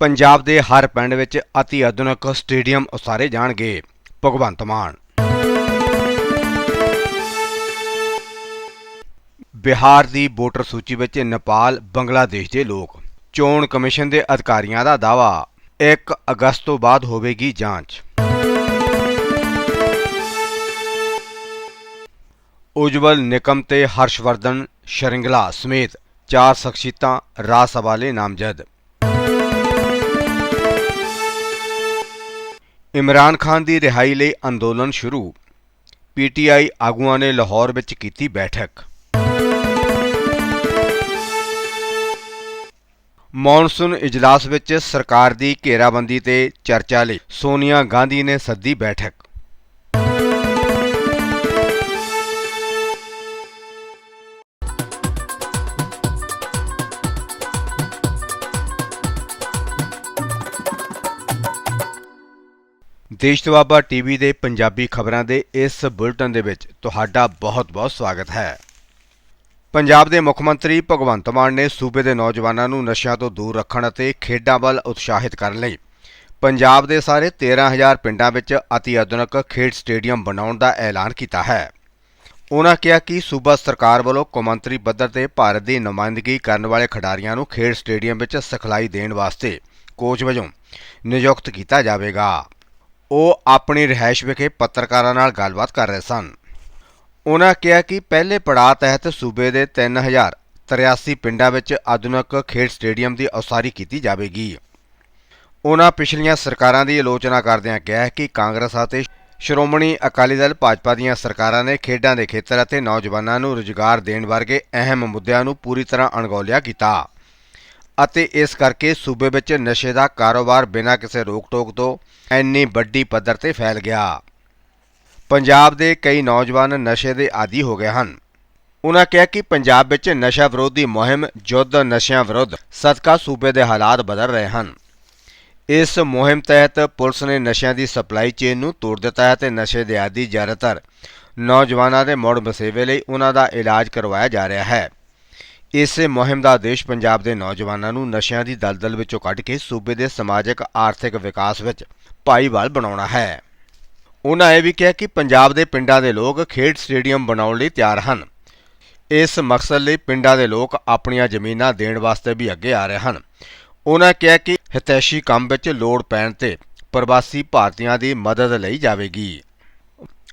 ਪੰਜਾਬ ਦੇ ਹਰ ਪਿੰਡ ਵਿੱਚ ਅਤੀ ਆਧੁਨਿਕ ਸਟੇਡੀਅਮ ਉਸਾਰੇ ਜਾਣਗੇ। ਭਗਵੰਤ ਮਾਨ। ਬਿਹਾਰ ਦੀ ਵੋਟਰ ਸੂਚੀ ਵਿੱਚ ਨੇਪਾਲ, ਬੰਗਲਾਦੇਸ਼ ਦੇ ਲੋਕ। ਚੋਣ ਕਮਿਸ਼ਨ ਦੇ ਅਧਿਕਾਰੀਆਂ ਦਾ ਦਾਅਵਾ। 1 ਅਗਸਤ ਤੋਂ ਬਾਅਦ ਹੋਵੇਗੀ ਜਾਂਚ। ਉਜਵਲ ਨਿਕਮ ਤੇ ਹਰਸ਼ਵਰਧਨ ਸ਼ਰਿੰਗਲਾ ਸਮੇਤ ਚਾਰ ਸ਼ਖਸੀਅਤਾਂ ਰਾਜ ਸਭਾ ਲਈ ਨਾਮਜ਼ਦ। ਇਮਰਾਨ ਖਾਨ ਦੀ ਰਿਹਾਈ ਲਈ ਅੰਦੋਲਨ ਸ਼ੁਰੂ। ਪੀਟੀਆਈ ਆਗੂਆਂ ਨੇ ਲਾਹੌਰ ਵਿੱਚ ਕੀਤੀ ਬੈਠਕ। ਮੌਨਸੂਨ ਇਜਲਾਸ ਵਿੱਚ ਸਰਕਾਰ ਦੀ ਘੇਰਾਬੰਦੀ ਤੇ ਚਰਚਾ ਲਈ ਸੋਨੀਆ ਗਾਂਧੀ ਨੇ ਸੱਦੀ ਬੈਠਕ। ਦੇਸ਼ ਦੁਆਬਾ ਟੀਵੀ ਦੇ ਪੰਜਾਬੀ ਖਬਰਾਂ ਦੇ ਇਸ ਬੁਲੇਟਿਨ ਦੇ ਵਿੱਚ ਤੁਹਾਡਾ ਬਹੁਤ-ਬਹੁਤ ਸਵਾਗਤ ਹੈ। ਪੰਜਾਬ ਦੇ ਮੁੱਖ ਮੰਤਰੀ ਭਗਵੰਤ ਮਾਨ ਨੇ ਸੂਬੇ ਦੇ ਨੌਜਵਾਨਾਂ ਨੂੰ ਨਸ਼ਿਆਂ ਤੋਂ ਦੂਰ ਰੱਖਣ ਅਤੇ ਖੇਡਾਂ ਵੱਲ ਉਤਸ਼ਾਹਿਤ ਕਰਨ ਲਈ ਪੰਜਾਬ ਦੇ ਸਾਰੇ 13000 ਪਿੰਡਾਂ ਵਿੱਚ ਅਤੀ ਆਧੁਨਿਕ ਖੇਡ ਸਟੇਡੀਅਮ ਬਣਾਉਣ ਦਾ ਐਲਾਨ ਕੀਤਾ ਹੈ। ਉਨ੍ਹਾਂ ਕਿਹਾ ਕਿ ਸੂਬਾ ਸਰਕਾਰ ਵੱਲੋਂ ਕੌਮਾਂਤਰੀ ਪੱਧਰ ਤੇ ਭਾਰਤ ਦੀ ਨੁਮਾਇੰਦਗੀ ਕਰਨ ਵਾਲੇ ਖਿਡਾਰੀਆਂ ਨੂੰ ਖੇਡ ਸਟੇਡੀਅਮ ਵਿੱਚ ਸਿਖਲਾਈ ਦੇਣ ਵਾਸਤੇ ਕੋਚ ਵਜੋਂ ਨਿਯੁਕਤ ਕੀਤਾ ਜਾਵੇਗਾ। ਉਹ ਆਪਣੀ ਰਿਹਾਇਸ਼ ਵਿਖੇ ਪੱਤਰਕਾਰਾਂ ਨਾਲ ਗੱਲਬਾਤ ਕਰ ਰਹੇ ਸਨ। ਉਹਨਾਂ ਕਿਹਾ ਕਿ ਪਹਿਲੇ ਪੜਾਅ ਤਹਿਤ ਸੂਬੇ ਦੇ 3083 ਪਿੰਡਾਂ ਵਿੱਚ ਆਧੁਨਿਕ ਖੇਡ ਸਟੇਡੀਅਮ ਦੀ ਉਸਾਰੀ ਕੀਤੀ ਜਾਵੇਗੀ। ਉਹਨਾਂ ਪਿਛਲੀਆਂ ਸਰਕਾਰਾਂ ਦੀ ਆਲੋਚਨਾ ਕਰਦਿਆਂ ਕਿਹਾ ਕਿ ਕਾਂਗਰਸ ਅਤੇ ਸ਼੍ਰੋਮਣੀ ਅਕਾਲੀ ਦਲ ਭਾਜਪਾ ਦੀਆਂ ਸਰਕਾਰਾਂ ਨੇ ਖੇਡਾਂ ਦੇ ਖੇਤਰ ਅਤੇ ਨੌਜਵਾਨਾਂ ਨੂੰ ਰੁਜ਼ਗਾਰ ਦੇਣ ਵਰਗੇ ਅਹਿਮ ਮੁੱਦਿਆਂ ਨੂੰ ਪੂਰੀ ਤਰ੍ਹਾਂ ਅਣਗੌਲਿਆ ਕੀਤਾ। ਅਤੇ ਇਸ ਕਰਕੇ ਸੂਬੇ ਵਿੱਚ ਨਸ਼ੇ ਦਾ ਕਾਰੋਬਾਰ ਬਿਨਾਂ ਕਿਸੇ ਰੋਕ-ਟੋਕ ਤੋਂ ਇੰਨੀ ਵੱਡੀ ਪੱਧਰ ਤੇ ਫੈਲ ਗਿਆ। ਪੰਜਾਬ ਦੇ ਕਈ ਨੌਜਵਾਨ ਨਸ਼ੇ ਦੇ ਆਦੀ ਹੋ ਗਏ ਹਨ। ਉਨ੍ਹਾਂ ਕਿਹਾ ਕਿ ਪੰਜਾਬ ਵਿੱਚ ਨਸ਼ਾ ਵਿਰੋਧੀ ਮੁਹਿੰਮ ਯੁੱਧ ਨਸ਼ਿਆਂ ਵਿਰੁੱਧ ਸਦਕਾ ਸੂਬੇ ਦੇ ਹਾਲਾਤ ਬਦਲ ਰਹੇ ਹਨ। ਇਸ ਮੁਹਿੰਮ ਤਹਿਤ ਪੁਲਿਸ ਨੇ ਨਸ਼ਿਆਂ ਦੀ ਸਪਲਾਈ ਚੇਨ ਨੂੰ ਤੋੜ ਦਿੱਤਾ ਹੈ ਤੇ ਨਸ਼ੇ ਦੇ ਆਦੀ ਜ਼ਿਆਦਾਤਰ ਨੌਜਵਾਨਾਂ ਦੇ ਮੁੜ ਵਸੇਵੇ ਲਈ ਉਹਨਾਂ ਦਾ ਇਲਾਜ ਕਰਵਾਇਆ ਜਾ ਰਿਹਾ ਹੈ। ਇਸੇ ਮੁਹਿੰਮ ਦਾ ਉਦੇਸ਼ ਪੰਜਾਬ ਦੇ ਨੌਜਵਾਨਾਂ ਨੂੰ ਨਸ਼ਿਆਂ ਦੀ ਦਲਦਲ ਵਿੱਚੋਂ ਕੱਢ ਕੇ ਸੂਬੇ ਦੇ ਸਮਾਜਿਕ, ਆਰਥਿਕ ਵਿਕਾਸ ਵਿੱਚ ਭਾਈਵਾਲ ਬਣਾਉਣਾ ਹੈ। ਉਹਨਾਂ ਇਹ ਵੀ ਕਿਹਾ ਕਿ ਪੰਜਾਬ ਦੇ ਪਿੰਡਾਂ ਦੇ ਲੋਕ ਖੇਡ ਸਟੇਡੀਅਮ ਬਣਾਉਣ ਲਈ ਤਿਆਰ ਹਨ। ਇਸ ਮਕਸਦ ਲਈ ਪਿੰਡਾਂ ਦੇ ਲੋਕ ਆਪਣੀਆਂ ਜ਼ਮੀਨਾਂ ਦੇਣ ਵਾਸਤੇ ਵੀ ਅੱਗੇ ਆ ਰਹੇ ਹਨ। ਉਹਨਾਂ ਕਿਹਾ ਕਿ ਹਿਤੈਸ਼ੀ ਕੰਮ ਵਿੱਚ ਲੋੜ ਪੈਣ ਤੇ ਪ੍ਰਵਾਸੀ ਭਾਰਤੀਆਂ ਦੀ ਮਦਦ ਲਈ ਜਾਵੇਗੀ।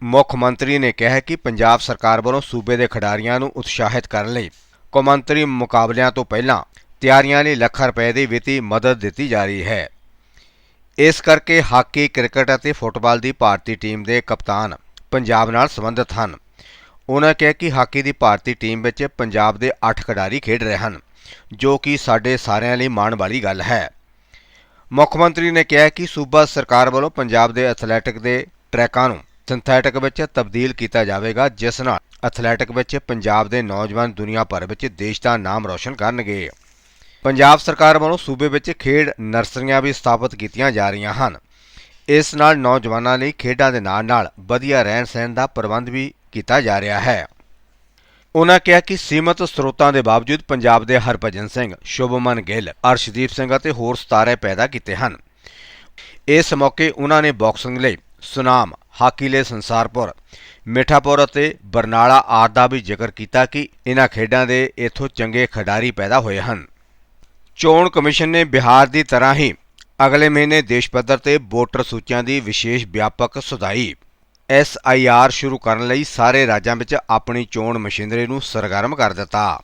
ਮੁੱਖ ਮੰਤਰੀ ਨੇ ਕਿਹਾ ਕਿ ਪੰਜਾਬ ਸਰਕਾਰ ਵੱਲੋਂ ਸੂਬੇ ਦੇ ਖਿਡਾਰੀਆਂ ਨੂੰ ਉਤਸ਼ਾਹਿਤ ਕਰਨ ਲਈ ਕੌਮਾਂਤਰੀ ਮੁਕਾਬਲਿਆਂ ਤੋਂ ਪਹਿਲਾਂ ਤਿਆਰੀਆਂ ਲਈ ਲੱਖਾਂ ਰੁਪਏ ਦੀ ਵਿੱਤੀ ਮਦਦ ਦਿੱਤੀ ਜਾ ਰਹੀ ਹੈ। ਇਸ ਕਰਕੇ ਹਾਕੀ, ਕ੍ਰਿਕਟ ਅਤੇ ਫੁੱਟਬਾਲ ਦੀ ਭਾਰਤੀ ਟੀਮ ਦੇ ਕਪਤਾਨ ਪੰਜਾਬ ਨਾਲ ਸੰਬੰਧਿਤ ਹਨ। ਉਹਨਾਂ ਕਿਹਾ ਕਿ ਹਾਕੀ ਦੀ ਭਾਰਤੀ ਟੀਮ ਵਿੱਚ ਪੰਜਾਬ ਦੇ 8 ਖਿਡਾਰੀ ਖੇਡ ਰਹੇ ਹਨ, ਜੋ ਕਿ ਸਾਡੇ ਸਾਰਿਆਂ ਲਈ ਮਾਣ ਵਾਲੀ ਗੱਲ ਹੈ। ਮੁੱਖ ਮੰਤਰੀ ਨੇ ਕਿਹਾ ਕਿ ਸੂਬਾ ਸਰਕਾਰ ਵੱਲੋਂ ਪੰਜਾਬ ਦੇ ਐਥਲੈਟਿਕ ਦੇ ਟਰੈਕਾਂ ਨੂੰ ਸਿੰਥੈਟਿਕ ਵਿੱਚ ਤਬਦੀਲ ਕੀਤਾ ਜਾਵੇਗਾ, ਜਿਸ ਨਾਲ ਐਥਲੈਟਿਕ ਵਿੱਚ ਪੰਜਾਬ ਦੇ ਨੌਜਵਾਨ ਦੁਨੀਆ ਭਰ ਵਿੱਚ ਦੇਸ਼ ਦਾ ਨਾਮ ਰੌਸ਼ਨ ਕਰਨਗੇ। ਪੰਜਾਬ ਸਰਕਾਰ ਵੱਲੋਂ ਸੂਬੇ ਵਿੱਚ ਖੇਡ ਨਰਸਰੀਆਂ ਵੀ ਸਥਾਪਿਤ ਕੀਤੀਆਂ ਜਾ ਰਹੀਆਂ ਹਨ। ਇਸ ਨਾਲ ਨੌਜਵਾਨਾਂ ਲਈ ਖੇਡਾਂ ਦੇ ਨਾਲ-ਨਾਲ ਵਧੀਆ ਰਹਿਣ-ਸਹਿਣ ਦਾ ਪ੍ਰਬੰਧ ਵੀ ਕੀਤਾ ਜਾ ਰਿਹਾ ਹੈ। ਉਹਨਾਂ ਕਿਹਾ ਕਿ ਸੀਮਤ ਸਰੋਤਾਂ ਦੇ ਬਾਵਜੂਦ ਪੰਜਾਬ ਦੇ ਹਰਭਜਨ ਸਿੰਘ, ਸ਼ੁਭਮਨ ਗਿੱਲ, ਅਰਸ਼ਦੀਪ ਸਿੰਘ ਅਤੇ ਹੋਰ ਸਤਾਰੇ ਪੈਦਾ ਕੀਤੇ ਹਨ। ਇਸ ਮੌਕੇ ਉਹਨਾਂ ਨੇ ਬਾਕਸਿੰਗ ਲਈ ਸੁਨਾਮ ਹਾਕੀਲੇ ਸੰਸਾਰਪੁਰ, ਮਿਠਾਪੁਰ ਅਤੇ ਬਰਨਾਲਾ ਆਦਿ ਦਾ ਵੀ ਜ਼ਿਕਰ ਕੀਤਾ ਕਿ ਇਹਨਾਂ ਖੇਡਾਂ ਦੇ ਇੱਥੋਂ ਚੰਗੇ ਖਿਡਾਰੀ ਪੈਦਾ ਹੋਏ ਹਨ। ਚੋਣ ਕਮਿਸ਼ਨ ਨੇ ਬਿਹਾਰ ਦੀ ਤਰ੍ਹਾਂ ਹੀ ਅਗਲੇ ਮਹੀਨੇ ਦੇਸ਼ ਪੱਧਰ ਤੇ ਵੋਟਰ ਸੂਚੀਆਂ ਦੀ ਵਿਸ਼ੇਸ਼ ਵਿਆਪਕ ਸੁਧਾਈ ਐਸਆਈਆਰ ਸ਼ੁਰੂ ਕਰਨ ਲਈ ਸਾਰੇ ਰਾਜਾਂ ਵਿੱਚ ਆਪਣੀ ਚੋਣ ਮਸ਼ੀਨਰੀ ਨੂੰ ਸਰਗਰਮ ਕਰ ਦਿੱਤਾ।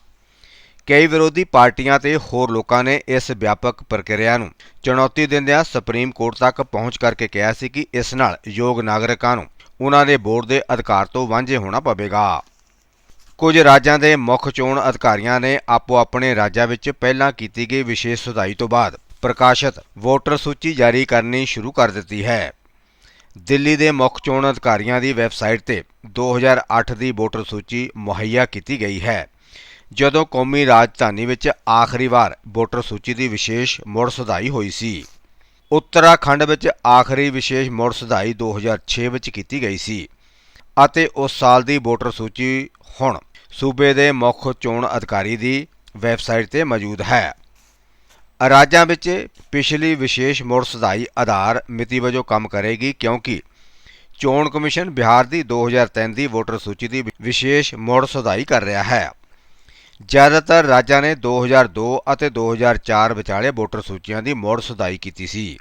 ਕਈ ਵਿਰੋਧੀ ਪਾਰਟੀਆਂ ਤੇ ਹੋਰ ਲੋਕਾਂ ਨੇ ਇਸ ਵਿਆਪਕ ਪ੍ਰਕਿਰਿਆ ਨੂੰ ਚੁਣੌਤੀ ਦਿੰਦਿਆਂ ਸੁਪਰੀਮ ਕੋਰਟ ਤੱਕ ਪਹੁੰਚ ਕਰਕੇ ਕਿਹਾ ਸੀ ਕਿ ਇਸ ਨਾਲ ਯੋਗ ਨਾਗਰਿਕਾਂ ਨੂੰ ਉਹਨਾਂ ਦੇ ਵੋਟ ਦੇ ਅਧਿਕਾਰ ਤੋਂ ਵਾਂਝੇ ਹੋਣਾ ਪਵੇਗਾ। ਕੁਝ ਰਾਜਾਂ ਦੇ ਮੁੱਖ ਚੋਣ ਅਧਿਕਾਰੀਆਂ ਨੇ ਆਪੋ ਆਪਣੇ ਰਾਜਾਂ ਵਿੱਚ ਪਹਿਲਾਂ ਕੀਤੀ ਗਈ ਵਿਸ਼ੇਸ਼ ਸੁਧਾਈ ਤੋਂ ਬਾਅਦ ਪ੍ਰਕਾਸ਼ਿਤ ਵੋਟਰ ਸੂਚੀ ਜਾਰੀ ਕਰਨੀ ਸ਼ੁਰੂ ਕਰ ਦਿੱਤੀ ਹੈ। ਦਿੱਲੀ ਦੇ ਮੁੱਖ ਚੋਣ ਅਧਿਕਾਰੀਆਂ ਦੀ ਵੈਬਸਾਈਟ ਤੇ 2008 ਦੀ ਵੋਟਰ ਸੂਚੀ ਮੁਹੱਈਆ ਕੀਤੀ ਗਈ ਹੈ। ਜਦੋਂ ਕੌਮੀ ਰਾਜਧਾਨੀ ਵਿੱਚ ਆਖਰੀ ਵਾਰ ਵੋਟਰ ਸੂਚੀ ਦੀ ਵਿਸ਼ੇਸ਼ ਮੁੜ ਸੁਧਾਈ ਹੋਈ ਸੀ, ਉੱਤਰਾਖੰਡ ਵਿੱਚ ਆਖਰੀ ਵਿਸ਼ੇਸ਼ ਮੁੜ ਸੁਧਾਈ 2006 ਵਿੱਚ ਕੀਤੀ ਗਈ ਸੀ ਅਤੇ ਉਸ ਸਾਲ ਦੀ ਵੋਟਰ ਸੂਚੀ ਹੁਣ ਸੂਬੇ ਦੇ ਮੁੱਖ ਚੋਣ ਅਧਿਕਾਰੀ ਦੀ ਵੈਬਸਾਈਟ ਤੇ ਮੌਜੂਦ ਹੈ। ਰਾਜਾਂ ਵਿੱਚ ਪਿਛਲੀ ਵਿਸ਼ੇਸ਼ ਮੁੜ ਸੁਧਾਈ ਆਧਾਰ ਮਿਤੀ ਵਜੋਂ ਕੰਮ ਕਰੇਗੀ ਕਿਉਂਕਿ ਚੋਣ ਕਮਿਸ਼ਨ ਬਿਹਾਰ ਦੀ 2003 ਦੀ ਵੋਟਰ ਸੂਚੀ ਦੀ ਵਿਸ਼ੇਸ਼ ਮੁੜ ਸੁਧਾਈ ਕਰ ਰਿਹਾ ਹੈ। ਜ਼ਿਆਦਾਤਰ ਰਾਜਾਂ ਨੇ 2002 ਅਤੇ 2004 ਵਿਚਾਲੇ ਵੋਟਰ ਸੂਚੀਆਂ ਦੀ ਮੁੜ ਸੁਧਾਈ ਕੀਤੀ ਸੀ।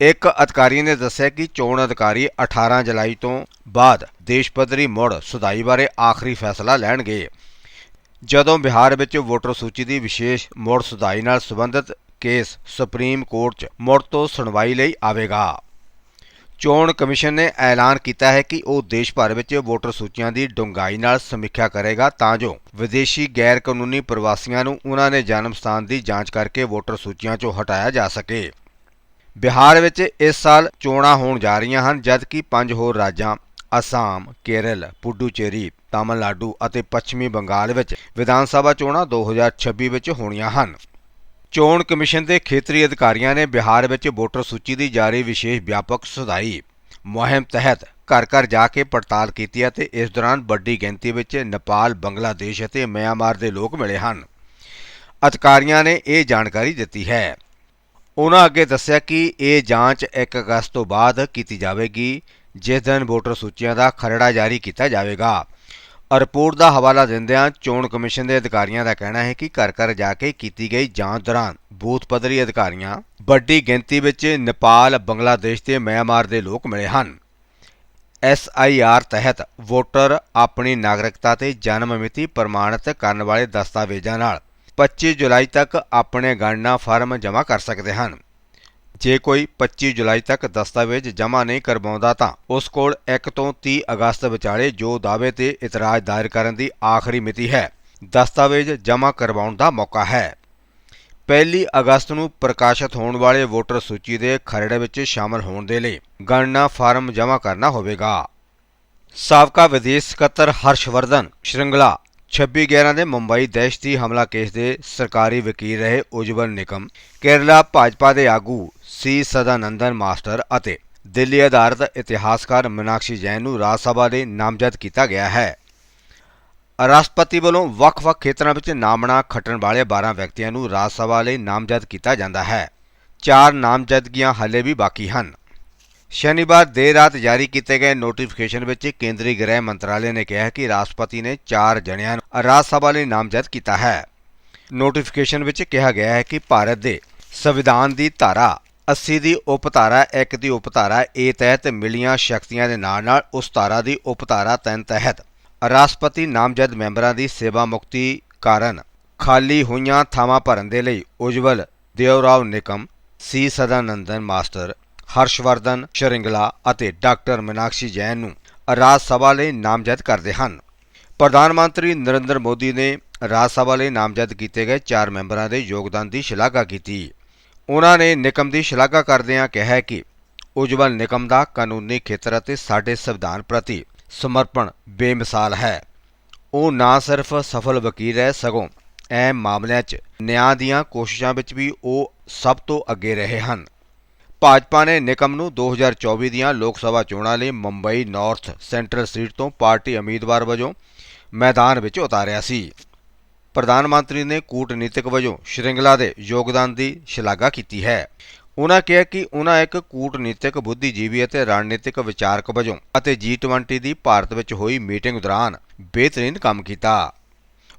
ਇੱਕ ਅਧਿਕਾਰੀ ਨੇ ਦੱਸਿਆ ਕਿ ਚੋਣ ਅਧਿਕਾਰੀ 18 ਜੁਲਾਈ ਤੋਂ ਬਾਅਦ ਦੇਸ਼ ਪੱਧਰੀ ਮੁੜ ਸੁਧਾਈ ਬਾਰੇ ਆਖਰੀ ਫੈਸਲਾ ਲੈਣਗੇ। ਜਦੋਂ ਬਿਹਾਰ ਵਿੱਚ ਵੋਟਰ ਸੂਚੀ ਦੀ ਵਿਸ਼ੇਸ਼ ਮੁੜ ਸੁਧਾਈ ਨਾਲ ਸੰਬੰਧਿਤ ਕੇਸ ਸੁਪਰੀਮ ਕੋਰਟ 'ਚ ਮੁੜ ਤੋਂ ਸੁਣਵਾਈ ਲਈ ਆਵੇਗਾ। ਚੋਣ ਕਮਿਸ਼ਨ ਨੇ ਐਲਾਨ ਕੀਤਾ ਹੈ ਕਿ ਉਹ ਦੇਸ਼ ਭਰ ਵਿੱਚ ਵੋਟਰ ਸੂਚੀਆਂ ਦੀ ਡੂੰਘਾਈ ਨਾਲ ਸਮੀਖਿਆ ਕਰੇਗਾ ਤਾਂ ਜੋ ਵਿਦੇਸ਼ੀ ਗੈਰ ਕਾਨੂੰਨੀ ਪ੍ਰਵਾਸੀਆਂ ਨੂੰ ਉਹਨਾਂ ਦੇ ਜਨਮ ਸਥਾਨ ਦੀ ਜਾਂਚ ਕਰਕੇ ਵੋਟਰ ਸੂਚੀਆਂ 'ਚੋਂ ਹਟਾਇਆ ਜਾ ਸਕੇ। ਬਿਹਾਰ ਵਿੱਚ ਇਸ ਸਾਲ ਚੋਣਾਂ ਹੋਣ ਜਾ ਰਹੀਆਂ ਹਨ ਜਦਕਿ ਪੰਜ ਹੋਰ ਰਾਜਾਂ ਅਸਾਮ, ਕੇਰਲ, ਪੁਡੂਚੇਰੀ, ਤਾਮਿਲਨਾਡੂ ਅਤੇ ਪੱਛਮੀ ਬੰਗਾਲ ਵਿੱਚ ਵਿਧਾਨ ਸਭਾ ਚੋਣਾਂ 2026 ਵਿੱਚ ਹੋਣੀਆਂ ਹਨ। ਚੋਣ ਕਮਿਸ਼ਨ ਦੇ ਖੇਤਰੀ ਅਧਿਕਾਰੀਆਂ ਨੇ ਬਿਹਾਰ ਵਿੱਚ ਵੋਟਰ ਸੂਚੀ ਦੀ ਜਾਰੀ ਵਿਸ਼ੇਸ਼ ਵਿਆਪਕ ਸੁਧਾਈ ਮੁਹਿੰਮ ਤਹਿਤ ਘਰ ਘਰ ਜਾ ਕੇ ਪੜਤਾਲ ਕੀਤੀ ਅਤੇ ਇਸ ਦੌਰਾਨ ਵੱਡੀ ਗਿਣਤੀ ਵਿੱਚ ਨੇਪਾਲ, ਬੰਗਲਾਦੇਸ਼ ਅਤੇ ਮਿਆਂਮਾਰ ਦੇ ਲੋਕ ਮਿਲੇ ਹਨ। ਅਧਿਕਾਰੀਆਂ ਨੇ ਇਹ ਜਾਣਕਾਰੀ ਦਿੱਤੀ ਹੈ। ਉਹਨਾਂ ਅੱਗੇ ਦੱਸਿਆ ਕਿ ਇਹ ਜਾਂਚ 1 ਅਗਸਤ ਤੋਂ ਬਾਅਦ ਕੀਤੀ ਜਾਵੇਗੀ ਜਿਸ ਦਿਨ ਵੋਟਰ ਸੂਚੀਆਂ ਦਾ ਖਰੜਾ ਜਾਰੀ ਕੀਤਾ ਜਾਵੇਗਾ। ਰਿਪੋਰਟ ਦਾ ਹਵਾਲਾ ਦਿੰਦਿਆਂ ਚੋਣ ਕਮਿਸ਼ਨ ਦੇ ਅਧਿਕਾਰੀਆਂ ਦਾ ਕਹਿਣਾ ਹੈ ਕਿ ਘਰ ਘਰ ਜਾ ਕੇ ਕੀਤੀ ਗਈ ਜਾਂਚ ਦੌਰਾਨ ਬੂਥ ਪੱਧਰੀ ਅਧਿਕਾਰੀਆਂ ਵੱਡੀ ਗਿਣਤੀ ਵਿੱਚ ਨੇਪਾਲ, ਬੰਗਲਾਦੇਸ਼ ਤੇ ਮਿਆਂਮਾਰ ਦੇ ਲੋਕ ਮਿਲੇ ਹਨ। ਐਸਆਈਆਰ ਤਹਿਤ ਵੋਟਰ ਆਪਣੀ ਨਾਗਰਿਕਤਾ ਤੇ ਜਨਮ ਮਿਤੀ ਪ੍ਰਮਾਣਿਤ ਕਰਨ ਵਾਲੇ ਦਸਤਾਵੇਜ਼ਾਂ ਨਾਲ 25 ਜੁਲਾਈ ਤੱਕ ਆਪਣੇ ਗਣਨਾ ਫਾਰਮ ਜਮ੍ਹਾਂ ਕਰ ਸਕਦੇ ਹਨ। ਜੇ ਕੋਈ 25 ਜੁਲਾਈ ਤੱਕ ਦਸਤਾਵੇਜ਼ ਜਮ੍ਹਾਂ ਨਹੀਂ ਕਰਵਾਉਂਦਾ ਤਾਂ ਉਸ ਕੋਲ 1 ਤੋਂ 30 ਅਗਸਤ ਵਿਚਾਲੇ ਜੋ ਦਾਅਵੇ ਤੇ ਇਤਰਾਜ਼ ਦਾਇਰ ਕਰਨ ਦੀ ਆਖਰੀ ਮਿਤੀ ਹੈ, ਦਸਤਾਵੇਜ਼ ਜਮ੍ਹਾਂ ਕਰਵਾਉਣ ਦਾ ਮੌਕਾ ਹੈ। ਪਹਿਲੀ ਅਗਸਤ ਨੂੰ ਪ੍ਰਕਾਸ਼ਿਤ ਹੋਣ ਵਾਲੇ ਵੋਟਰ ਸੂਚੀ ਦੇ ਖਰੜੇ ਵਿੱਚ ਸ਼ਾਮਲ ਹੋਣ ਦੇ ਲਈ ਗਣਨਾ ਫਾਰਮ ਜਮ੍ਹਾਂ ਕਰਨਾ ਹੋਵੇਗਾ। ਸਾਬਕਾ ਵਿਦੇਸ਼ ਸਕੱਤਰ ਹਰਸ਼ਵਰਧਨ ਸ਼੍ਰਿੰਗਲਾ 26/11 ਦੇ ਮੁੰਬਈ ਦਹਿਸ਼ਤੀ ਹਮਲਾ ਕੇਸ ਦੇ ਸਰਕਾਰੀ ਵਕੀਲ ਰਹੇ ਉਜਵਲ ਨਿਕਮ ਕੇਰਲਾ ਭਾਜਪਾ ਦੇ ਆਗੂ ਸੀ ਸਦਾਨੰਦਨ ਮਾਸਟਰ ਅਤੇ ਦਿੱਲੀ ਆਧਾਰਿਤ ਇਤਿਹਾਸਕਾਰ ਮੀਨਾਕਸ਼ੀ ਜੈਨ ਨੂੰ ਰਾਜ ਸਭਾ ਦੇ ਨਾਮਜ਼ਦ ਕੀਤਾ ਗਿਆ ਹੈ। ਰਾਸ਼ਟਰਪਤੀ ਵੱਲੋਂ ਵੱਖ-ਵੱਖ ਖੇਤਰਾਂ ਵਿੱਚ ਨਾਮਣਾ ਖੱਟਣ ਵਾਲੇ 12 ਵਿਅਕਤੀਆਂ ਨੂੰ ਰਾਜ ਸਭਾ ਲਈ ਨਾਮਜ਼ਦ ਕੀਤਾ ਜਾਂਦਾ ਹੈ। ਚਾਰ ਨਾਮਜ਼ਦਗੀਆਂ ਹੱਲੇ ਵੀ ਬਾਕੀ ਹਨ। ਸ਼ਨੀਵਾਰ ਦੇਰ ਰਾਤ ਜਾਰੀ ਕੀਤੇ ਗਏ ਨੋਟੀਫਿਕੇਸ਼ਨ ਵਿੱਚ ਕੇਂਦਰੀ ਗ੍ਰਹਿ ਮੰਤਰਾਲੇ ਨੇ ਕਿਹਾ ਕਿ ਰਾਸ਼ਟਰਪਤੀ ਨੇ ਚਾਰ ਜਣਿਆਂ ਨੂੰ ਰਾਜ ਸਭਾ ਲਈ ਨਾਮਜ਼ਦ ਕੀਤਾ ਹੈ। ਨੋਟੀਫਿਕੇਸ਼ਨ ਵਿੱਚ ਕਿਹਾ ਗਿਆ ਹੈ ਕਿ ਭਾਰਤ ਦੇ ਸੰਵਿਧਾਨ ਦੀ ਧਾਰਾ 80 ਦੀ ਉਪਧਾਰਾ 1 ਦੀ ਉਪਧਾਰਾ ਏ ਤਹਿਤ ਮਿਲੀਆਂ ਸ਼ਕਤੀਆਂ ਦੇ ਨਾਲ ਨਾਲ ਉਸ ਧਾਰਾ ਦੀ ਉਪਧਾਰਾ 3 ਤਹਿਤ ਰਾਸ਼ਟਰਪਤੀ ਨਾਮਜ਼ਦ ਮੈਂਬਰਾਂ ਦੀ ਸੇਵਾ ਮੁਕਤੀ ਕਾਰਨ ਖਾਲੀ ਹੋਈਆਂ ਥਾਵਾਂ ਭਰਨ ਦੇ ਲਈ ਉਜਵਲ ਦਿਓਰਾਵ ਨਿਕਮ, ਸੀ ਸਦਾਨੰਦਨ ਮਾਸਟਰ ਹਰਸ਼ਵਰਧਨ ਸ਼ਰਿੰਗਲਾ ਅਤੇ ਡਾਕਟਰ ਮੀਨਾਕਸ਼ੀ ਜੈਨ ਨੂੰ ਰਾਜ ਸਭਾ ਲਈ ਨਾਮਜ਼ਦ ਕਰਦੇ ਹਨ। ਪ੍ਰਧਾਨ ਮੰਤਰੀ ਨਰਿੰਦਰ ਮੋਦੀ ਨੇ ਰਾਜ ਸਭਾ ਲਈ ਨਾਮਜ਼ਦ ਕੀਤੇ ਗਏ ਚਾਰ ਮੈਂਬਰਾਂ ਦੇ ਯੋਗਦਾਨ ਦੀ ਸ਼ਲਾਘਾ ਕੀਤੀ। ਉਹਨਾਂ ਨੇ ਨਿਗਮ ਦੀ ਸ਼ਲਾਘਾ ਕਰਦਿਆਂ ਕਿਹਾ ਕਿ ਉਜਵਲ ਨਿਗਮ ਦਾ ਕਾਨੂੰਨੀ ਖੇਤਰ ਅਤੇ ਸਾਡੇ ਸੰਵਿਧਾਨ ਪ੍ਰਤੀ ਸਮਰਪਣ ਬੇਮਿਸਾਲ ਹੈ। ਉਹ ਨਾ ਸਿਰਫ ਸਫਲ ਵਕੀਲ ਹੈ, ਸਗੋਂ ਅਹਿਮ ਮਾਮਲਿਆਂ 'ਚ ਨਿਆਂ ਦੀਆਂ ਕੋਸ਼ਿਸ਼ਾਂ ਵਿੱਚ ਵੀ ਉਹ ਸਭ ਤੋਂ ਅੱਗੇ ਰਹੇ ਹਨ। ਭਾਜਪਾ ਨੇ ਨਿਕਮ ਨੂੰ 2024 ਦੀਆਂ ਲੋਕ ਸਭਾ ਚੋਣਾਂ ਲਈ ਮੁੰਬਈ ਨਾਰਥ ਸੈਂਟਰਲ ਸੀਟ ਤੋਂ ਪਾਰਟੀ ਉਮੀਦਵਾਰ ਵਜੋਂ ਮੈਦਾਨ ਵਿੱਚ ਉਤਾਰਿਆ ਸੀ। ਪ੍ਰਧਾਨ ਮੰਤਰੀ ਨੇ ਕੂਟਨੀਤਿਕ ਵਜੋਂ ਸ਼੍ਰਿੰਗਲਾ ਦੇ ਯੋਗਦਾਨ ਦੀ ਸ਼ਲਾਘਾ ਕੀਤੀ ਹੈ। ਉਹਨਾਂ ਕਿਹਾ ਕਿ ਉਹਨਾਂ ਇੱਕ ਕੂਟਨੀਤਿਕ ਬੁੱਧੀਜੀਵੀ ਅਤੇ ਰਣਨੀਤਿਕ ਵਿਚਾਰਕ ਵਜੋਂ ਅਤੇ G20 ਦੀ ਭਾਰਤ ਵਿੱਚ ਹੋਈ ਮੀਟਿੰਗ ਦੌਰਾਨ ਬਿਹਤਰੀਨ ਕੰਮ ਕੀਤਾ।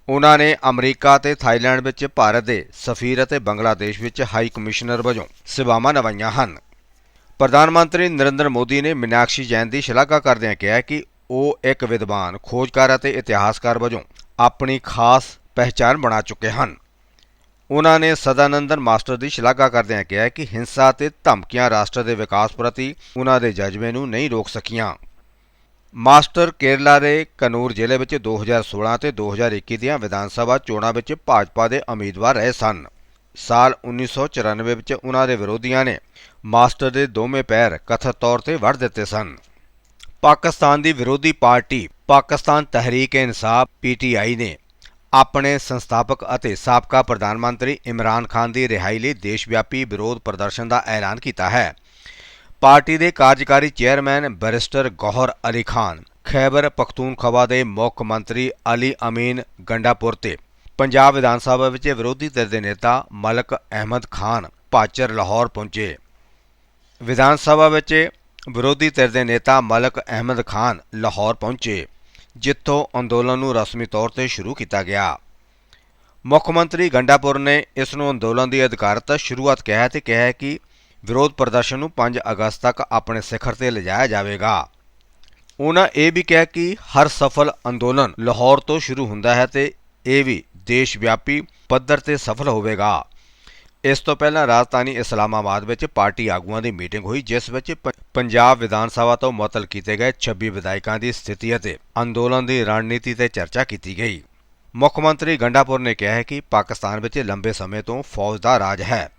ਉਹਨਾਂ ਨੇ ਅਮਰੀਕਾ ਤੇ ਥਾਈਲੈਂਡ ਵਿੱਚ ਭਾਰਤ ਦੇ ਸਫੀਰ ਅਤੇ ਬੰਗਲਾਦੇਸ਼ ਵਿੱਚ ਹਾਈ ਕਮਿਸ਼ਨਰ ਵਜੋਂ ਸੇਵਾਵਾਂ ਨਿਭਾਈਆਂ ਹਨ। ਪ੍ਰਧਾਨ ਮੰਤਰੀ ਨਰਿੰਦਰ ਮੋਦੀ ਨੇ ਮੀਨਾਕਸ਼ੀ ਜੈਨ ਦੀ ਸ਼ਲਾਘਾ ਕਰਦਿਆਂ ਕਿਹਾ ਕਿ ਉਹ ਇੱਕ ਵਿਦਵਾਨ, ਖੋਜਕਾਰ ਅਤੇ ਇਤਿਹਾਸਕਾਰ ਵਜੋਂ ਆਪਣੀ ਖਾਸ ਪਹਿਚਾਣ ਬਣਾ ਚੁੱਕੇ ਹਨ। ਉਹਨਾਂ ਨੇ ਸਦਾਨੰਦਨ ਮਾਸਟਰ ਦੀ ਸ਼ਲਾਘਾ ਕਰਦਿਆਂ ਕਿਹਾ ਕਿ ਹਿੰਸਾ ਤੇ ਧਮਕੀਆਂ ਰਾਸ਼ਟਰ ਦੇ ਵਿਕਾਸ ਪ੍ਰਤੀ ਉਹਨਾਂ ਦੇ ਜਜ਼ਬੇ ਨੂੰ ਨਹੀਂ ਰੋਕ ਸਕੀਆਂ। ਮਾਸਟਰ ਕੇਰਲਾ ਦੇ ਕਨੂਰ ਜ਼ਿਲ੍ਹੇ ਵਿੱਚ 2016 ਤੇ 2021 ਦੀਆਂ ਵਿਧਾਨ ਸਭਾ ਚੋਣਾਂ ਵਿੱਚ ਭਾਜਪਾ ਦੇ ਉਮੀਦਵਾਰ ਰਹੇ ਸਨ। ਸਾਲ 1994 ਵਿੱਚ ਉਹਨਾਂ ਦੇ ਵਿਰੋਧੀਆਂ ਨੇ ਮਾਸਟਰ ਦੇ ਦੋਵੇਂ ਪੈਰ ਕਥਿਤ ਤੌਰ ਤੇ ਵੜ ਦਿੱਤੇ ਸਨ। ਪਾਕਿਸਤਾਨ ਦੀ ਵਿਰੋਧੀ ਪਾਰਟੀ ਪਾਕਿਸਤਾਨ ਤਹਿਰੀਕ-ਏ-ਇਨਸਾਫ ਪੀਟੀਆਈ ਨੇ ਆਪਣੇ ਸੰਸਥਾਪਕ ਅਤੇ ਸਾਬਕਾ ਪ੍ਰਧਾਨ ਮੰਤਰੀ ਇਮਰਾਨ ਖਾਨ ਦੀ ਰਿਹਾਈ ਲਈ ਦੇਸ਼ ਵਿਆਪੀ ਵਿਰੋਧ ਪ੍ਰਦਰਸ਼ਨ ਦਾ ਐਲਾਨ ਕੀਤਾ ਹੈ। ਪਾਰਟੀ ਦੇ ਕਾਰਜਕਾਰੀ ਚੇਅਰਮੈਨ ਬੈਰਿਸਟਰ ਗੌਹਰ ਅਲੀ ਖਾਨ, ਖੈਬਰ ਪਖਤੂਨਖਵਾ ਦੇ ਮੁੱਖ ਮੰਤਰੀ ਅਲੀ ਅਮੀਨ ਗੰਡਾਪੁਰ ਤੇ ਪੰਜਾਬ ਵਿਧਾਨ ਸਭਾ ਵਿੱਚ ਵਿਰੋਧੀ ਧਿਰ ਦੇ ਨੇਤਾ ਮਲਕ ਅਹਿਮਦ ਖਾਨ ਭਾਚਰ ਲਾਹੌਰ ਪਹੁੰਚੇ। ਵਿਧਾਨ ਸਭਾ ਵਿੱਚ ਵਿਰੋਧੀ ਧਿਰ ਦੇ ਨੇਤਾ ਮਲਕ ਅਹਿਮਦ ਖਾਨ ਲਾਹੌਰ ਪਹੁੰਚੇ। ਜਿੱਥੋਂ ਅੰਦੋਲਨ ਨੂੰ ਰਸਮੀ ਤੌਰ ਤੇ ਸ਼ੁਰੂ ਕੀਤਾ ਗਿਆ। ਮੁੱਖ ਮੰਤਰੀ ਗੰਡਾਪੁਰ ਨੇ ਇਸ ਨੂੰ ਅੰਦੋਲਨ ਦੀ ਅਧਿਕਾਰਤ ਸ਼ੁਰੂਆਤ ਕਿਹਾ ਤੇ ਕਿਹਾ ਕਿ ਵਿਰੋਧ ਪ੍ਰਦਰਸ਼ਨ ਨੂੰ 5 ਅਗਸਤ ਤੱਕ ਆਪਣੇ ਸਿਖਰ ਤੇ ਲਿਜਾਇਆ ਜਾਵੇਗਾ। ਉਹਨਾਂ ਇਹ ਵੀ ਕਿਹਾ ਕਿ ਹਰ ਸਫਲ ਅੰਦੋਲਨ ਲਾਹੌਰ ਤੋਂ ਸ਼ੁਰੂ ਹੁੰਦਾ ਹੈ ਤੇ ਇਹ ਵੀ ਦੇਸ਼ ਵਿਆਪੀ ਪੱਧਰ ਤੇ ਸਫਲ ਹੋਵੇਗਾ। ਇਸ ਤੋਂ ਪਹਿਲਾਂ ਰਾਜਧਾਨੀ ਇਸਲਾਮਾਬਾਦ ਵਿੱਚ ਪਾਰਟੀ ਆਗੂਆਂ ਦੀ ਮੀਟਿੰਗ ਹੋਈ, ਜਿਸ ਵਿੱਚ ਪ- ਪੰਜਾਬ ਵਿਧਾਨ ਸਭਾ ਤੋਂ ਮੁਅੱਤਲ ਕੀਤੇ ਗਏ 26 ਵਿਧਾਇਕਾਂ ਦੀ ਸਥਿਤੀ ਅਤੇ ਅੰਦੋਲਨ ਦੀ ਰਣਨੀਤੀ ਤੇ ਚਰਚਾ ਕੀਤੀ ਗਈ। ਮੁੱਖ ਮੰਤਰੀ ਗੰਡਾਪੁਰ ਨੇ ਕਿਹਾ ਹੈ ਕਿ ਪਾਕਿਸਤਾਨ ਵਿੱਚ ਲੰਬੇ ਸਮੇਂ ਤੋਂ ਫੌਜ ਦਾ ਰਾਜ ਹੈ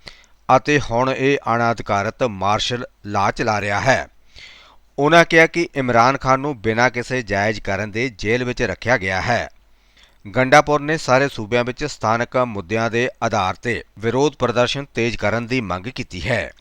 ਅਤੇ ਹੁਣ ਇਹ ਅਣਅਧਿਕਾਰਤ ਮਾਰਸ਼ਲ ਲਾ ਚਲਾ ਰਿਹਾ ਹੈ। ਉਨ੍ਹਾਂ ਕਿਹਾ ਕਿ ਇਮਰਾਨ ਖਾਨ ਨੂੰ ਬਿਨਾਂ ਕਿਸੇ ਜਾਇਜ਼ ਕਾਰਨ ਦੇ ਜੇਲ੍ਹ ਵਿੱਚ ਰੱਖਿਆ ਗਿਆ ਹੈ। ਗੰਡਾਪੁਰ ਨੇ ਸਾਰੇ ਸੂਬਿਆਂ ਵਿੱਚ ਸਥਾਨਕ ਮੁੱਦਿਆਂ ਦੇ ਆਧਾਰ ਤੇ ਵਿਰੋਧ ਪ੍ਰਦਰਸ਼ਨ ਤੇਜ਼ ਕਰਨ ਦੀ ਮੰਗ ਕੀਤੀ ਹੈ।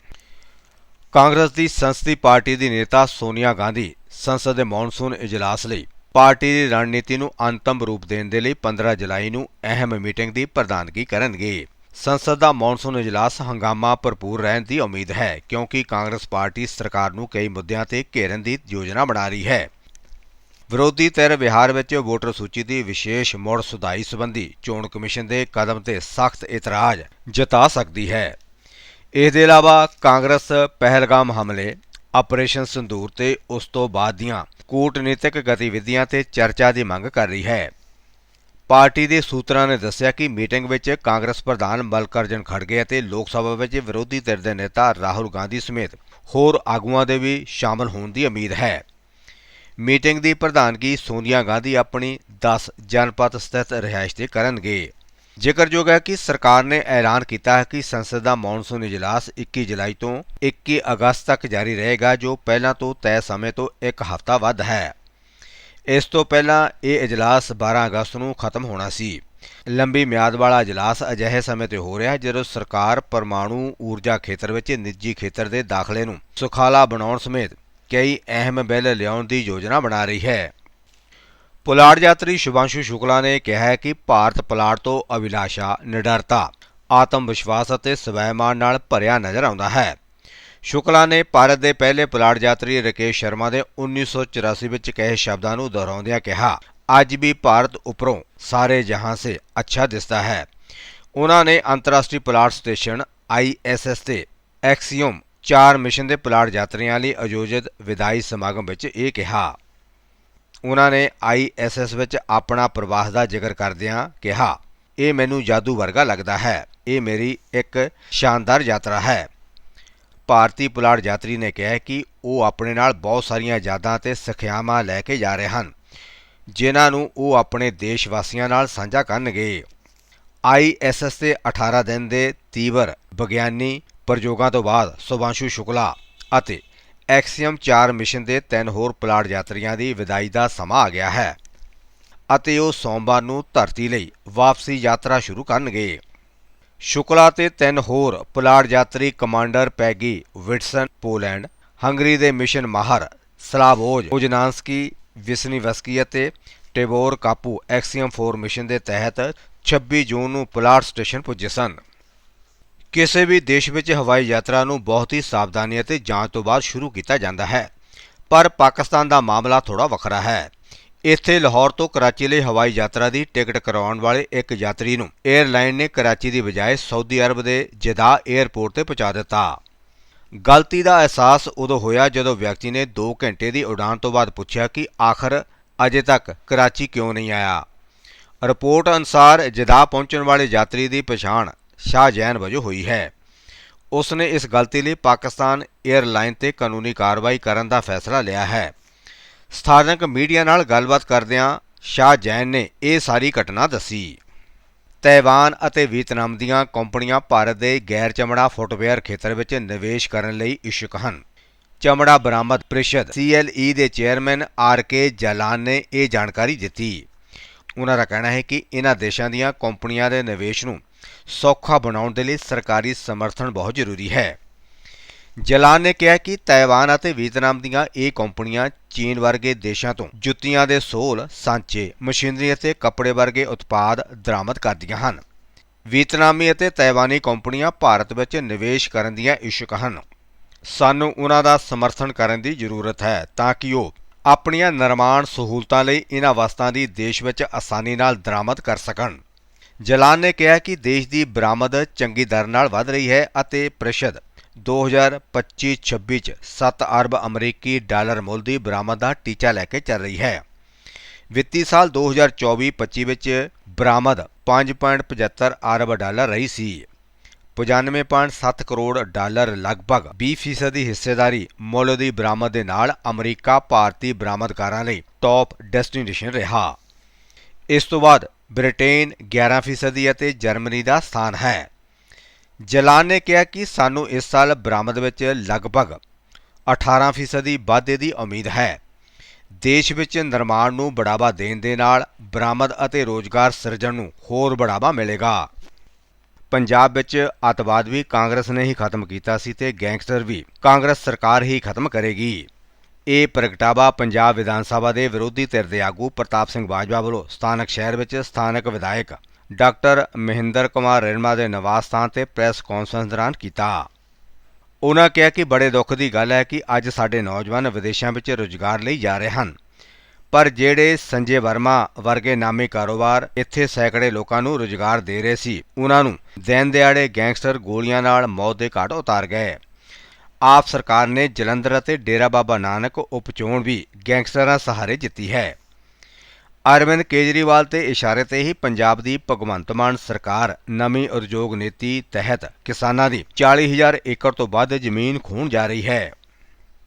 ਕਾਂਗਰਸ ਦੀ ਸੰਸਦੀ ਪਾਰਟੀ ਦੀ ਨੇਤਾ ਸੋਨੀਆ ਗਾਂਧੀ ਸੰਸਦ ਦੇ ਮੌਨਸੂਨ ਇਜਲਾਸ ਲਈ ਪਾਰਟੀ ਦੀ ਰਣਨੀਤੀ ਨੂੰ ਅੰਤਮ ਰੂਪ ਦੇਣ ਦੇ ਲਈ 15 ਜੁਲਾਈ ਨੂੰ ਅਹਿਮ ਮੀਟਿੰਗ ਦੀ ਪ੍ਰਧਾਨਗੀ ਕਰਨਗੇ। ਸੰਸਦ ਦਾ ਮੌਨਸੂਨ ਇਜਲਾਸ ਹੰਗਾਮਾ ਭਰਪੂਰ ਰਹਿਣ ਦੀ ਉਮੀਦ ਹੈ, ਕਿਉਂਕਿ ਕਾਂਗਰਸ ਪਾਰਟੀ ਸਰਕਾਰ ਨੂੰ ਕਈ ਮੁੱਦਿਆਂ ਤੇ ਘੇਰਨ ਦੀ ਯੋਜਨਾ ਬਣਾ ਰਹੀ ਹੈ। ਵਿਰੋਧੀ ਧਿਰ ਬਿਹਾਰ ਵਿੱਚ ਵੋਟਰ ਸੂਚੀ ਦੀ ਵਿਸ਼ੇਸ਼ ਮੁੜ ਸੁਧਾਈ ਸੰਬੰਧੀ ਚੋਣ ਕਮਿਸ਼ਨ ਦੇ ਕਦਮ ਤੇ ਸਖਤ ਇਤਰਾਜ਼ ਜਤਾ ਸਕਦੀ ਹੈ। ਇਸ ਦੇ ਇਲਾਵਾ ਕਾਂਗਰਸ ਪਹਿਲਗਾਮ ਹਮਲੇ, ਆਪਰੇਸ਼ਨ ਸੰਦੂਰ ਤੇ ਉਸ ਤੋਂ ਬਾਅਦ ਦੀਆਂ ਕੂਟਨੀਤਿਕ ਗਤੀਵਿਧੀਆਂ ਤੇ ਚਰਚਾ ਦੀ ਮੰਗ ਕਰ ਰਹੀ ਹੈ। ਪਾਰਟੀ ਦੇ ਸੂਤਰਾਂ ਨੇ ਦੱਸਿਆ ਕਿ ਮੀਟਿੰਗ ਵਿੱਚ ਕਾਂਗਰਸ ਪ੍ਰਧਾਨ ਮਲਕਰਜਨ ਖੜਗੇ ਅਤੇ ਲੋਕ ਸਭਾ ਵਿੱਚ ਵਿਰੋਧੀ ਧਿਰ ਦੇ ਨੇਤਾ ਰਾਹੁਲ ਗਾਂਧੀ ਸਮੇਤ ਹੋਰ ਆਗੂਆਂ ਦੇ ਵੀ ਸ਼ਾਮਲ ਹੋਣ ਦੀ ਉਮੀਦ ਹੈ। ਮੀਟਿੰਗ ਦੀ ਪ੍ਰਧਾਨਗੀ ਸੋਨੀਆ ਗਾਂਧੀ ਆਪਣੀ 10 ਜਨਪਦ ਸਥਿਤ ਰਿਹਾਇਸ਼ ਤੇ ਕਰਨਗੇ। ਜ਼ਿਕਰਯੋਗ ਹੈ ਕਿ ਸਰਕਾਰ ਨੇ ਐਲਾਨ ਕੀਤਾ ਹੈ ਕਿ ਸੰਸਦ ਦਾ ਮੌਨਸੂਨ ਇਜਲਾਸ 21 ਜੁਲਾਈ ਤੋਂ 21 ਅਗਸਤ ਤੱਕ ਜਾਰੀ ਰਹੇਗਾ, ਜੋ ਪਹਿਲਾਂ ਤੋਂ ਤੈਅ ਸਮੇਂ ਤੋਂ ਇੱਕ ਹਫ਼ਤਾ ਵੱਧ ਹੈ। ਇਸ ਤੋਂ ਪਹਿਲਾਂ ਇਹ ਇਜਲਾਸ 12 ਅਗਸਤ ਨੂੰ ਖਤਮ ਹੋਣਾ ਸੀ। ਲੰਬੀ ਮਿਆਦ ਵਾਲਾ ਇਜਲਾਸ ਅਜਿਹੇ ਸਮੇਂ ਤੇ ਹੋ ਰਿਹਾ ਜਦੋਂ ਸਰਕਾਰ ਪਰਮਾਣੂ ਊਰਜਾ ਖੇਤਰ ਵਿੱਚ ਨਿੱਜੀ ਖੇਤਰ ਦੇ ਦਾਖਲੇ ਨੂੰ ਸੁਖਾਲਾ ਬਣਾਉਣ ਸਮੇਤ ਕਈ ਅਹਿਮ ਬਿੱਲ ਲਿਆਉਣ ਦੀ ਯੋਜਨਾ ਬਣਾ ਰਹੀ ਹੈ। ਪੁਲਾੜ ਯਾਤਰੀ ਸ਼ੁਭਾਂਸ਼ੂ ਸ਼ੁਕਲਾ ਨੇ ਕਿਹਾ ਹੈ ਕਿ ਭਾਰਤ ਪੁਲਾੜ ਤੋਂ ਅਭਿਲਾਸ਼ਾ ਨਿਡਰਤਾ, ਆਤਮ ਵਿਸ਼ਵਾਸ ਅਤੇ ਸਵੈਮਾਨ ਨਾਲ ਭਰਿਆ ਨਜ਼ਰ ਆਉਂਦਾ ਹੈ। ਸ਼ੁਕਲਾ ਨੇ ਭਾਰਤ ਦੇ ਪਹਿਲੇ ਪੁਲਾੜ ਯਾਤਰੀ ਰਕੇਸ਼ ਸ਼ਰਮਾ ਦੇ 1984 ਵਿੱਚ ਕਹੇ ਸ਼ਬਦਾਂ ਨੂੰ ਦੁਹਰਾਉਂਦਿਆਂ ਕਿਹਾ, ਅੱਜ ਵੀ ਭਾਰਤ ਉੱਪਰੋਂ ਸਾਰੇ ਜਹਾਂ ਸੇ ਅੱਛਾ ਦਿਸਦਾ ਹੈ। ਉਹਨਾਂ ਨੇ ਅੰਤਰਰਾਸ਼ਟਰੀ ਪੁਲਾੜ ਸਟੇਸ਼ਨ ISS ਤੇ ਐਕਸੀਓਮ ਚਾਰ ਮਿਸ਼ਨ ਦੇ ਪੁਲਾੜ ਯਾਤਰੀਆਂ ਲਈ ਆਯੋਜਿਤ ਵਿਦਾਈ ਸਮਾਗਮ ਵਿੱਚ ਇਹ ਕਿਹਾ। ਉਹਨਾਂ ਨੇ ISS ਵਿੱਚ ਆਪਣਾ ਪ੍ਰਵਾਸ ਦਾ ਜ਼ਿਕਰ ਕਰਦਿਆਂ ਕਿਹਾ, ਇਹ ਮੈਨੂੰ ਜਾਦੂ ਵਰਗਾ ਲੱਗਦਾ ਹੈ। ਇਹ ਮੇਰੀ ਇੱਕ ਸ਼ਾਨਦਾਰ ਯਾਤਰਾ ਹੈ। ਭਾਰਤੀ ਪੁਲਾੜ ਯਾਤਰੀ ਨੇ ਕਿਹਾ ਕਿ ਉਹ ਆਪਣੇ ਨਾਲ ਬਹੁਤ ਸਾਰੀਆਂ ਯਾਦਾਂ ਤੇ ਸਿੱਖਿਆਵਾਂ ਲੈ ਕੇ ਜਾ ਰਹੇ ਹਨ, ਜਿਨ੍ਹਾਂ ਨੂੰ ਉਹ ਆਪਣੇ ਦੇਸ਼ ਵਾਸੀਆਂ ਨਾਲ ਸਾਂਝਾ ਕਰਨਗੇ। ISS ਦੇ 18 ਦਿਨ ਦੇ ਤੀਵਰ ਵਿਗਿਆਨੀ ਪ੍ਰਯੋਗਾਂ ਤੋਂ ਬਾਅਦ ਸੁਭਾਂਸ਼ੂ ਸ਼ੁਕਲਾ ਅਤੇ ਐਕਸੀਅਮ 4 ਮਿਸ਼ਨ ਦੇ ਤਿੰਨ ਹੋਰ ਪੁਲਾੜ ਯਾਤਰੀਆਂ ਦੀ ਵਿਦਾਈ ਦਾ ਸਮਾਂ ਆ ਗਿਆ ਹੈ ਅਤੇ ਉਹ ਸੋਮਵਾਰ ਨੂੰ ਧਰਤੀ ਲਈ ਵਾਪਸੀ ਯਾਤਰਾ ਸ਼ੁਰੂ ਕਰਨਗੇ। ਸ਼ੁਕਲਾ ਤੇ ਤਿੰਨ ਹੋਰ ਪੁਲਾੜ ਯਾਤਰੀ commander Peggy Whitson, Poland, Hungary ਦੇ ਮਿਸ਼ਨ ਮਾਹਰ ਸਲਾਵੋਜ ਉਜਨਾਂਸਕੀ ਵਿਸਨੀਵਸਕੀ ਅਤੇ ਟੇਬੋਰ ਕਾਪੂ ਐਕਸੀਅਮ 4 ਮਿਸ਼ਨ ਦੇ ਤਹਿਤ 26 ਜੂਨ ਨੂੰ ਪੁਲਾੜ ਸਟੇਸ਼ਨ ਪੁੱਜੇ ਸਨ। ਕਿਸੇ ਵੀ ਦੇਸ਼ ਵਿੱਚ ਹਵਾਈ ਯਾਤਰਾ ਨੂੰ ਬਹੁਤ ਹੀ ਸਾਵਧਾਨੀ ਅਤੇ ਜਾਂਚ ਤੋਂ ਬਾਅਦ ਸ਼ੁਰੂ ਕੀਤਾ ਜਾਂਦਾ ਹੈ। ਪਰ ਪਾਕਿਸਤਾਨ ਦਾ ਮਾਮਲਾ ਥੋੜਾ ਵੱਖਰਾ ਹੈ। ਇੱਥੇ ਲਾਹੌਰ ਤੋਂ ਕਰਾਚੀ ਲਈ ਹਵਾਈ ਯਾਤਰਾ ਦੀ ਟਿਕਟ ਕਰਾਉਣ ਵਾਲੇ ਇੱਕ ਯਾਤਰੀ ਨੂੰ 에ਅਰਲਾਈਨ ਨੇ ਕਰਾਚੀ ਦੀ ਬਜਾਏ ਸਾਊਦੀ ਅਰਬ ਦੇ ਜਦਾ 에ਅਰਪੋਰਟ ਤੇ ਪਹੁੰਚਾ ਦਿੱਤਾ। ਗਲਤੀ ਦਾ ਅਹਿਸਾਸ ਉਦੋਂ ਹੋਇਆ ਜਦੋਂ ਵਿਅਕਤੀ ਨੇ 2 ਘੰਟੇ ਦੀ ਉਡਾਣ ਤੋਂ ਬਾਅਦ ਪੁੱਛਿਆ ਕਿ ਆਖਰ ਅਜੇ ਤੱਕ ਕਰਾਚੀ ਕਿਉਂ ਨਹੀਂ ਆਇਆ। ਰਿਪੋਰਟ ਅਨੁਸਾਰ ਜਦਾ ਪਹੁੰਚਣ ਵਾਲੇ ਯਾਤਰੀ ਦੀ ਪਛਾਣ ਸ਼ਾਹ ਜੈਨ ਵਜੋਂ ਹੋਈ ਹੈ। ਉਸ ਨੇ ਇਸ ਗਲਤੀ ਲਈ ਪਾਕਿਸਤਾਨ 에ਅਰਲਾਈਨ ਤੇ ਕਾਨੂੰਨੀ ਕਾਰਵਾਈ ਕਰਨ ਦਾ ਫੈਸਲਾ ਲਿਆ ਹੈ। ਸਥਾਨਕ ਮੀਡੀਆ ਨਾਲ ਗੱਲਬਾਤ ਕਰਦਿਆਂ ਸ਼ਾਹ ਜੈਨ ਨੇ ਇਹ ਸਾਰੀ ਘਟਨਾ ਦੱਸੀ। ਤਾਈਵਾਨ ਅਤੇ ਵੀਅਤਨਾਮ ਦੀਆਂ ਕੰਪਨੀਆਂ ਭਾਰਤ ਦੇ ਗੈਰ ਚਮੜਾ ਫੁੱਟਵੇਅਰ ਖੇਤਰ ਵਿੱਚ ਨਿਵੇਸ਼ ਕਰਨ ਲਈ ਇਛੁਕ ਹਨ। ਚਮੜਾ ਬਰਾਮਦ ਪ੍ਰੀਸ਼ਦ CLE ਦੇ ਚੇਅਰਮੈਨ ਆਰ ਕੇ ਜਲਾਨ ਨੇ ਇਹ ਜਾਣਕਾਰੀ ਦਿੱਤੀ। ਉਹਨਾਂ ਦਾ ਕਹਿਣਾ ਹੈ ਕਿ ਇਹਨਾਂ ਦੇਸ਼ਾਂ ਦੀਆਂ ਕੰਪਨੀਆਂ ਦੇ ਨਿਵੇਸ਼ ਨੂੰ ਸੌਖਾ ਬਣਾਉਣ ਦੇ ਲਈ ਸਰਕਾਰੀ ਸਮਰਥਨ ਬਹੁਤ ਜ਼ਰੂਰੀ ਹੈ ਜਲਾਨ ਨੇ ਕਿਹਾ ਕਿ ਤਾਇਵਾਨ ਅਤੇ ਵੀਤਨਾਮ ਦੀਆਂ ਇਹ ਕੰਪਨੀਆਂ ਚੀਨ ਵਰਗੇ ਦੇਸ਼ਾਂ ਤੋਂ ਜੁੱਤੀਆਂ ਦੇ ਸੋਲ, ਸਾਂਚੇ, ਮਸ਼ੀਨਰੀ ਅਤੇ ਕੱਪੜੇ ਵਰਗੇ ਉਤਪਾਦ ਦਰਾਮਦ ਕਰਦੀਆਂ ਹਨ। ਵੀਤਨਾਮੀ ਅਤੇ ਤਾਇਵਾਨੀ ਕੰਪਨੀਆਂ ਭਾਰਤ ਵਿੱਚ ਨਿਵੇਸ਼ ਕਰਨ ਦੀਆਂ ਇਛੁਕ ਹਨ। ਸਾਨੂੰ ਉਹਨਾਂ ਦਾ ਸਮਰਥਨ ਕਰਨ ਦੀ ਜ਼ਰੂਰਤ ਹੈ ਤਾਂ ਕਿ ਉਹ ਆਪਣੀਆਂ ਨਿਰਮਾਣ ਸਹੂਲਤਾਂ ਲਈ ਇਹਨਾਂ ਵਸਤਾਂ ਦੀ ਦੇਸ਼ ਵਿੱਚ ਆਸਾਨੀ ਨਾਲ ਦਰਾਮਦ ਕਰ ਸਕਣ। ਜਲਾਨ ਨੇ ਕਿਹਾ ਕਿ ਦੇਸ਼ ਦੀ ਬਰਾਮਦ ਚੰਗੀ ਦਰ ਨਾਲ ਵਧ ਰਹੀ ਹੈ ਅਤੇ ਪ੍ਰੀਸ਼ਦ 2025-26 ਚ 7 ਅਰਬ ਅਮਰੀਕੀ ਡਾਲਰ ਮੁੱਲ ਦੀ ਬਰਾਮਦ ਦਾ ਟੀਚਾ ਲੈ ਕੇ ਚੱਲ ਰਹੀ ਹੈ। ਵਿੱਤੀ ਸਾਲ 2024-25 ਵਿੱਚ ਬਰਾਮਦ 5.75 ਅਰਬ ਡਾਲਰ ਰਹੀ ਸੀ। 95.7 ਕਰੋੜ ਡਾਲਰ ਲਗਭਗ 20% ਦੀ ਹਿੱਸੇਦਾਰੀ ਮੁੱਲ ਦੀ ਬਰਾਮਦ ਦੇ ਨਾਲ ਅਮਰੀਕਾ ਭਾਰਤੀ ਬਰਾਮਦਕਾਰਾਂ ਲਈ ਟੌਪ ਡੈਸਟੀਨੇਸ਼ਨ ਰਿਹਾ। ਇਸ ਤੋਂ ਬਾਅਦ ਬ੍ਰਿਟੇਨ 11% ਅਤੇ ਜਰਮਨੀ ਦਾ ਸਥਾਨ ਹੈ। ਜਲਾਨ ਨੇ ਕਿਹਾ ਕਿ ਸਾਨੂੰ ਇਸ ਸਾਲ ਬਰਾਮਦ ਵਿੱਚ ਲਗਭਗ 18% ਵਾਧੇ ਦੀ ਉਮੀਦ ਹੈ। ਦੇਸ਼ ਵਿੱਚ ਨਿਰਮਾਣ ਨੂੰ ਬੜਾਵਾ ਦੇਣ ਦੇ ਨਾਲ ਬਰਾਮਦ ਅਤੇ ਰੋਜ਼ਗਾਰ ਸਿਰਜਣ ਨੂੰ ਹੋਰ ਬੜਾਵਾ ਮਿਲੇਗਾ। ਪੰਜਾਬ ਵਿੱਚ ਅੱਤਵਾਦ ਵੀ ਕਾਂਗਰਸ ਨੇ ਹੀ ਖਤਮ ਕੀਤਾ ਸੀ ਤੇ ਗੈਂਗਸਟਰ ਵੀ ਕਾਂਗਰਸ ਸਰਕਾਰ ਹੀ ਖਤਮ ਕਰੇਗੀ। ਇਹ ਪ੍ਰਗਟਾਵਾ ਪੰਜਾਬ ਵਿਧਾਨ ਸਭਾ ਦੇ ਵਿਰੋਧੀ ਧਿਰ ਦੇ ਆਗੂ ਪ੍ਰਤਾਪ ਸਿੰਘ ਬਾਜਵਾ ਵੱਲੋਂ ਸਥਾਨਕ ਸ਼ਹਿਰ ਵਿੱਚ ਸਥਾਨਕ ਵਿਧਾਇਕ ਡਾਕਟਰ ਮਹਿੰਦਰ ਕੁਮਾਰ ਰੈਣਮਾ ਦੇ ਨਿਵਾਸ ਸਥਾਨ ਤੇ ਪ੍ਰੈਸ ਕਾਨਫਰੰਸ ਦੌਰਾਨ ਕੀਤਾ। ਉਨ੍ਹਾਂ ਕਿਹਾ ਕਿ ਬੜੇ ਦੁੱਖ ਦੀ ਗੱਲ ਹੈ ਕਿ ਅੱਜ ਸਾਡੇ ਨੌਜਵਾਨ ਵਿਦੇਸ਼ਾਂ ਵਿੱਚ ਰੁਜ਼ਗਾਰ ਲਈ ਜਾ ਰਹੇ ਹਨ ਪਰ ਜਿਹੜੇ ਸੰਜੇ ਵਰਮਾ ਵਰਗੇ ਨਾਮੀ ਕਾਰੋਬਾਰ ਇੱਥੇ ਸੈਂਕੜੇ ਲੋਕਾਂ ਨੂੰ ਰੁਜ਼ਗਾਰ ਦੇ ਰਹੇ ਸੀ, ਉਹਨਾਂ ਨੂੰ ਦਿਨ ਦਿਹਾੜੇ ਗੈਂਗਸਟਰ ਗੋਲੀਆਂ ਨਾਲ ਮੌਤ ਦੇ ਘਾਟ ਉਤਾਰ ਗਏ। ਆਪ ਸਰਕਾਰ ਨੇ ਜਲੰਧਰ ਅਤੇ ਡੇਰਾ ਬਾਬਾ ਨਾਨਕ ਉਪਚੋਣ ਵੀ ਗੈਂਗਸਟਰਾਂ ਸਹਾਰੇ ਜਿੱਤੀ ਹੈ। ਅਰਵਿੰਦ ਕੇਜਰੀਵਾਲ ਦੇ ਇਸ਼ਾਰੇ ਤੇ ਹੀ ਪੰਜਾਬ ਦੀ ਭਗਵੰਤ ਮਾਨ ਸਰਕਾਰ ਨਵੀਂ ਉਦਯੋਗ ਨੀਤੀ ਤਹਿਤ ਕਿਸਾਨਾਂ ਦੀ 40000 ਏਕੜ ਤੋਂ ਵੱਧ ਜ਼ਮੀਨ ਖੋਹਣ ਜਾ ਰਹੀ ਹੈ।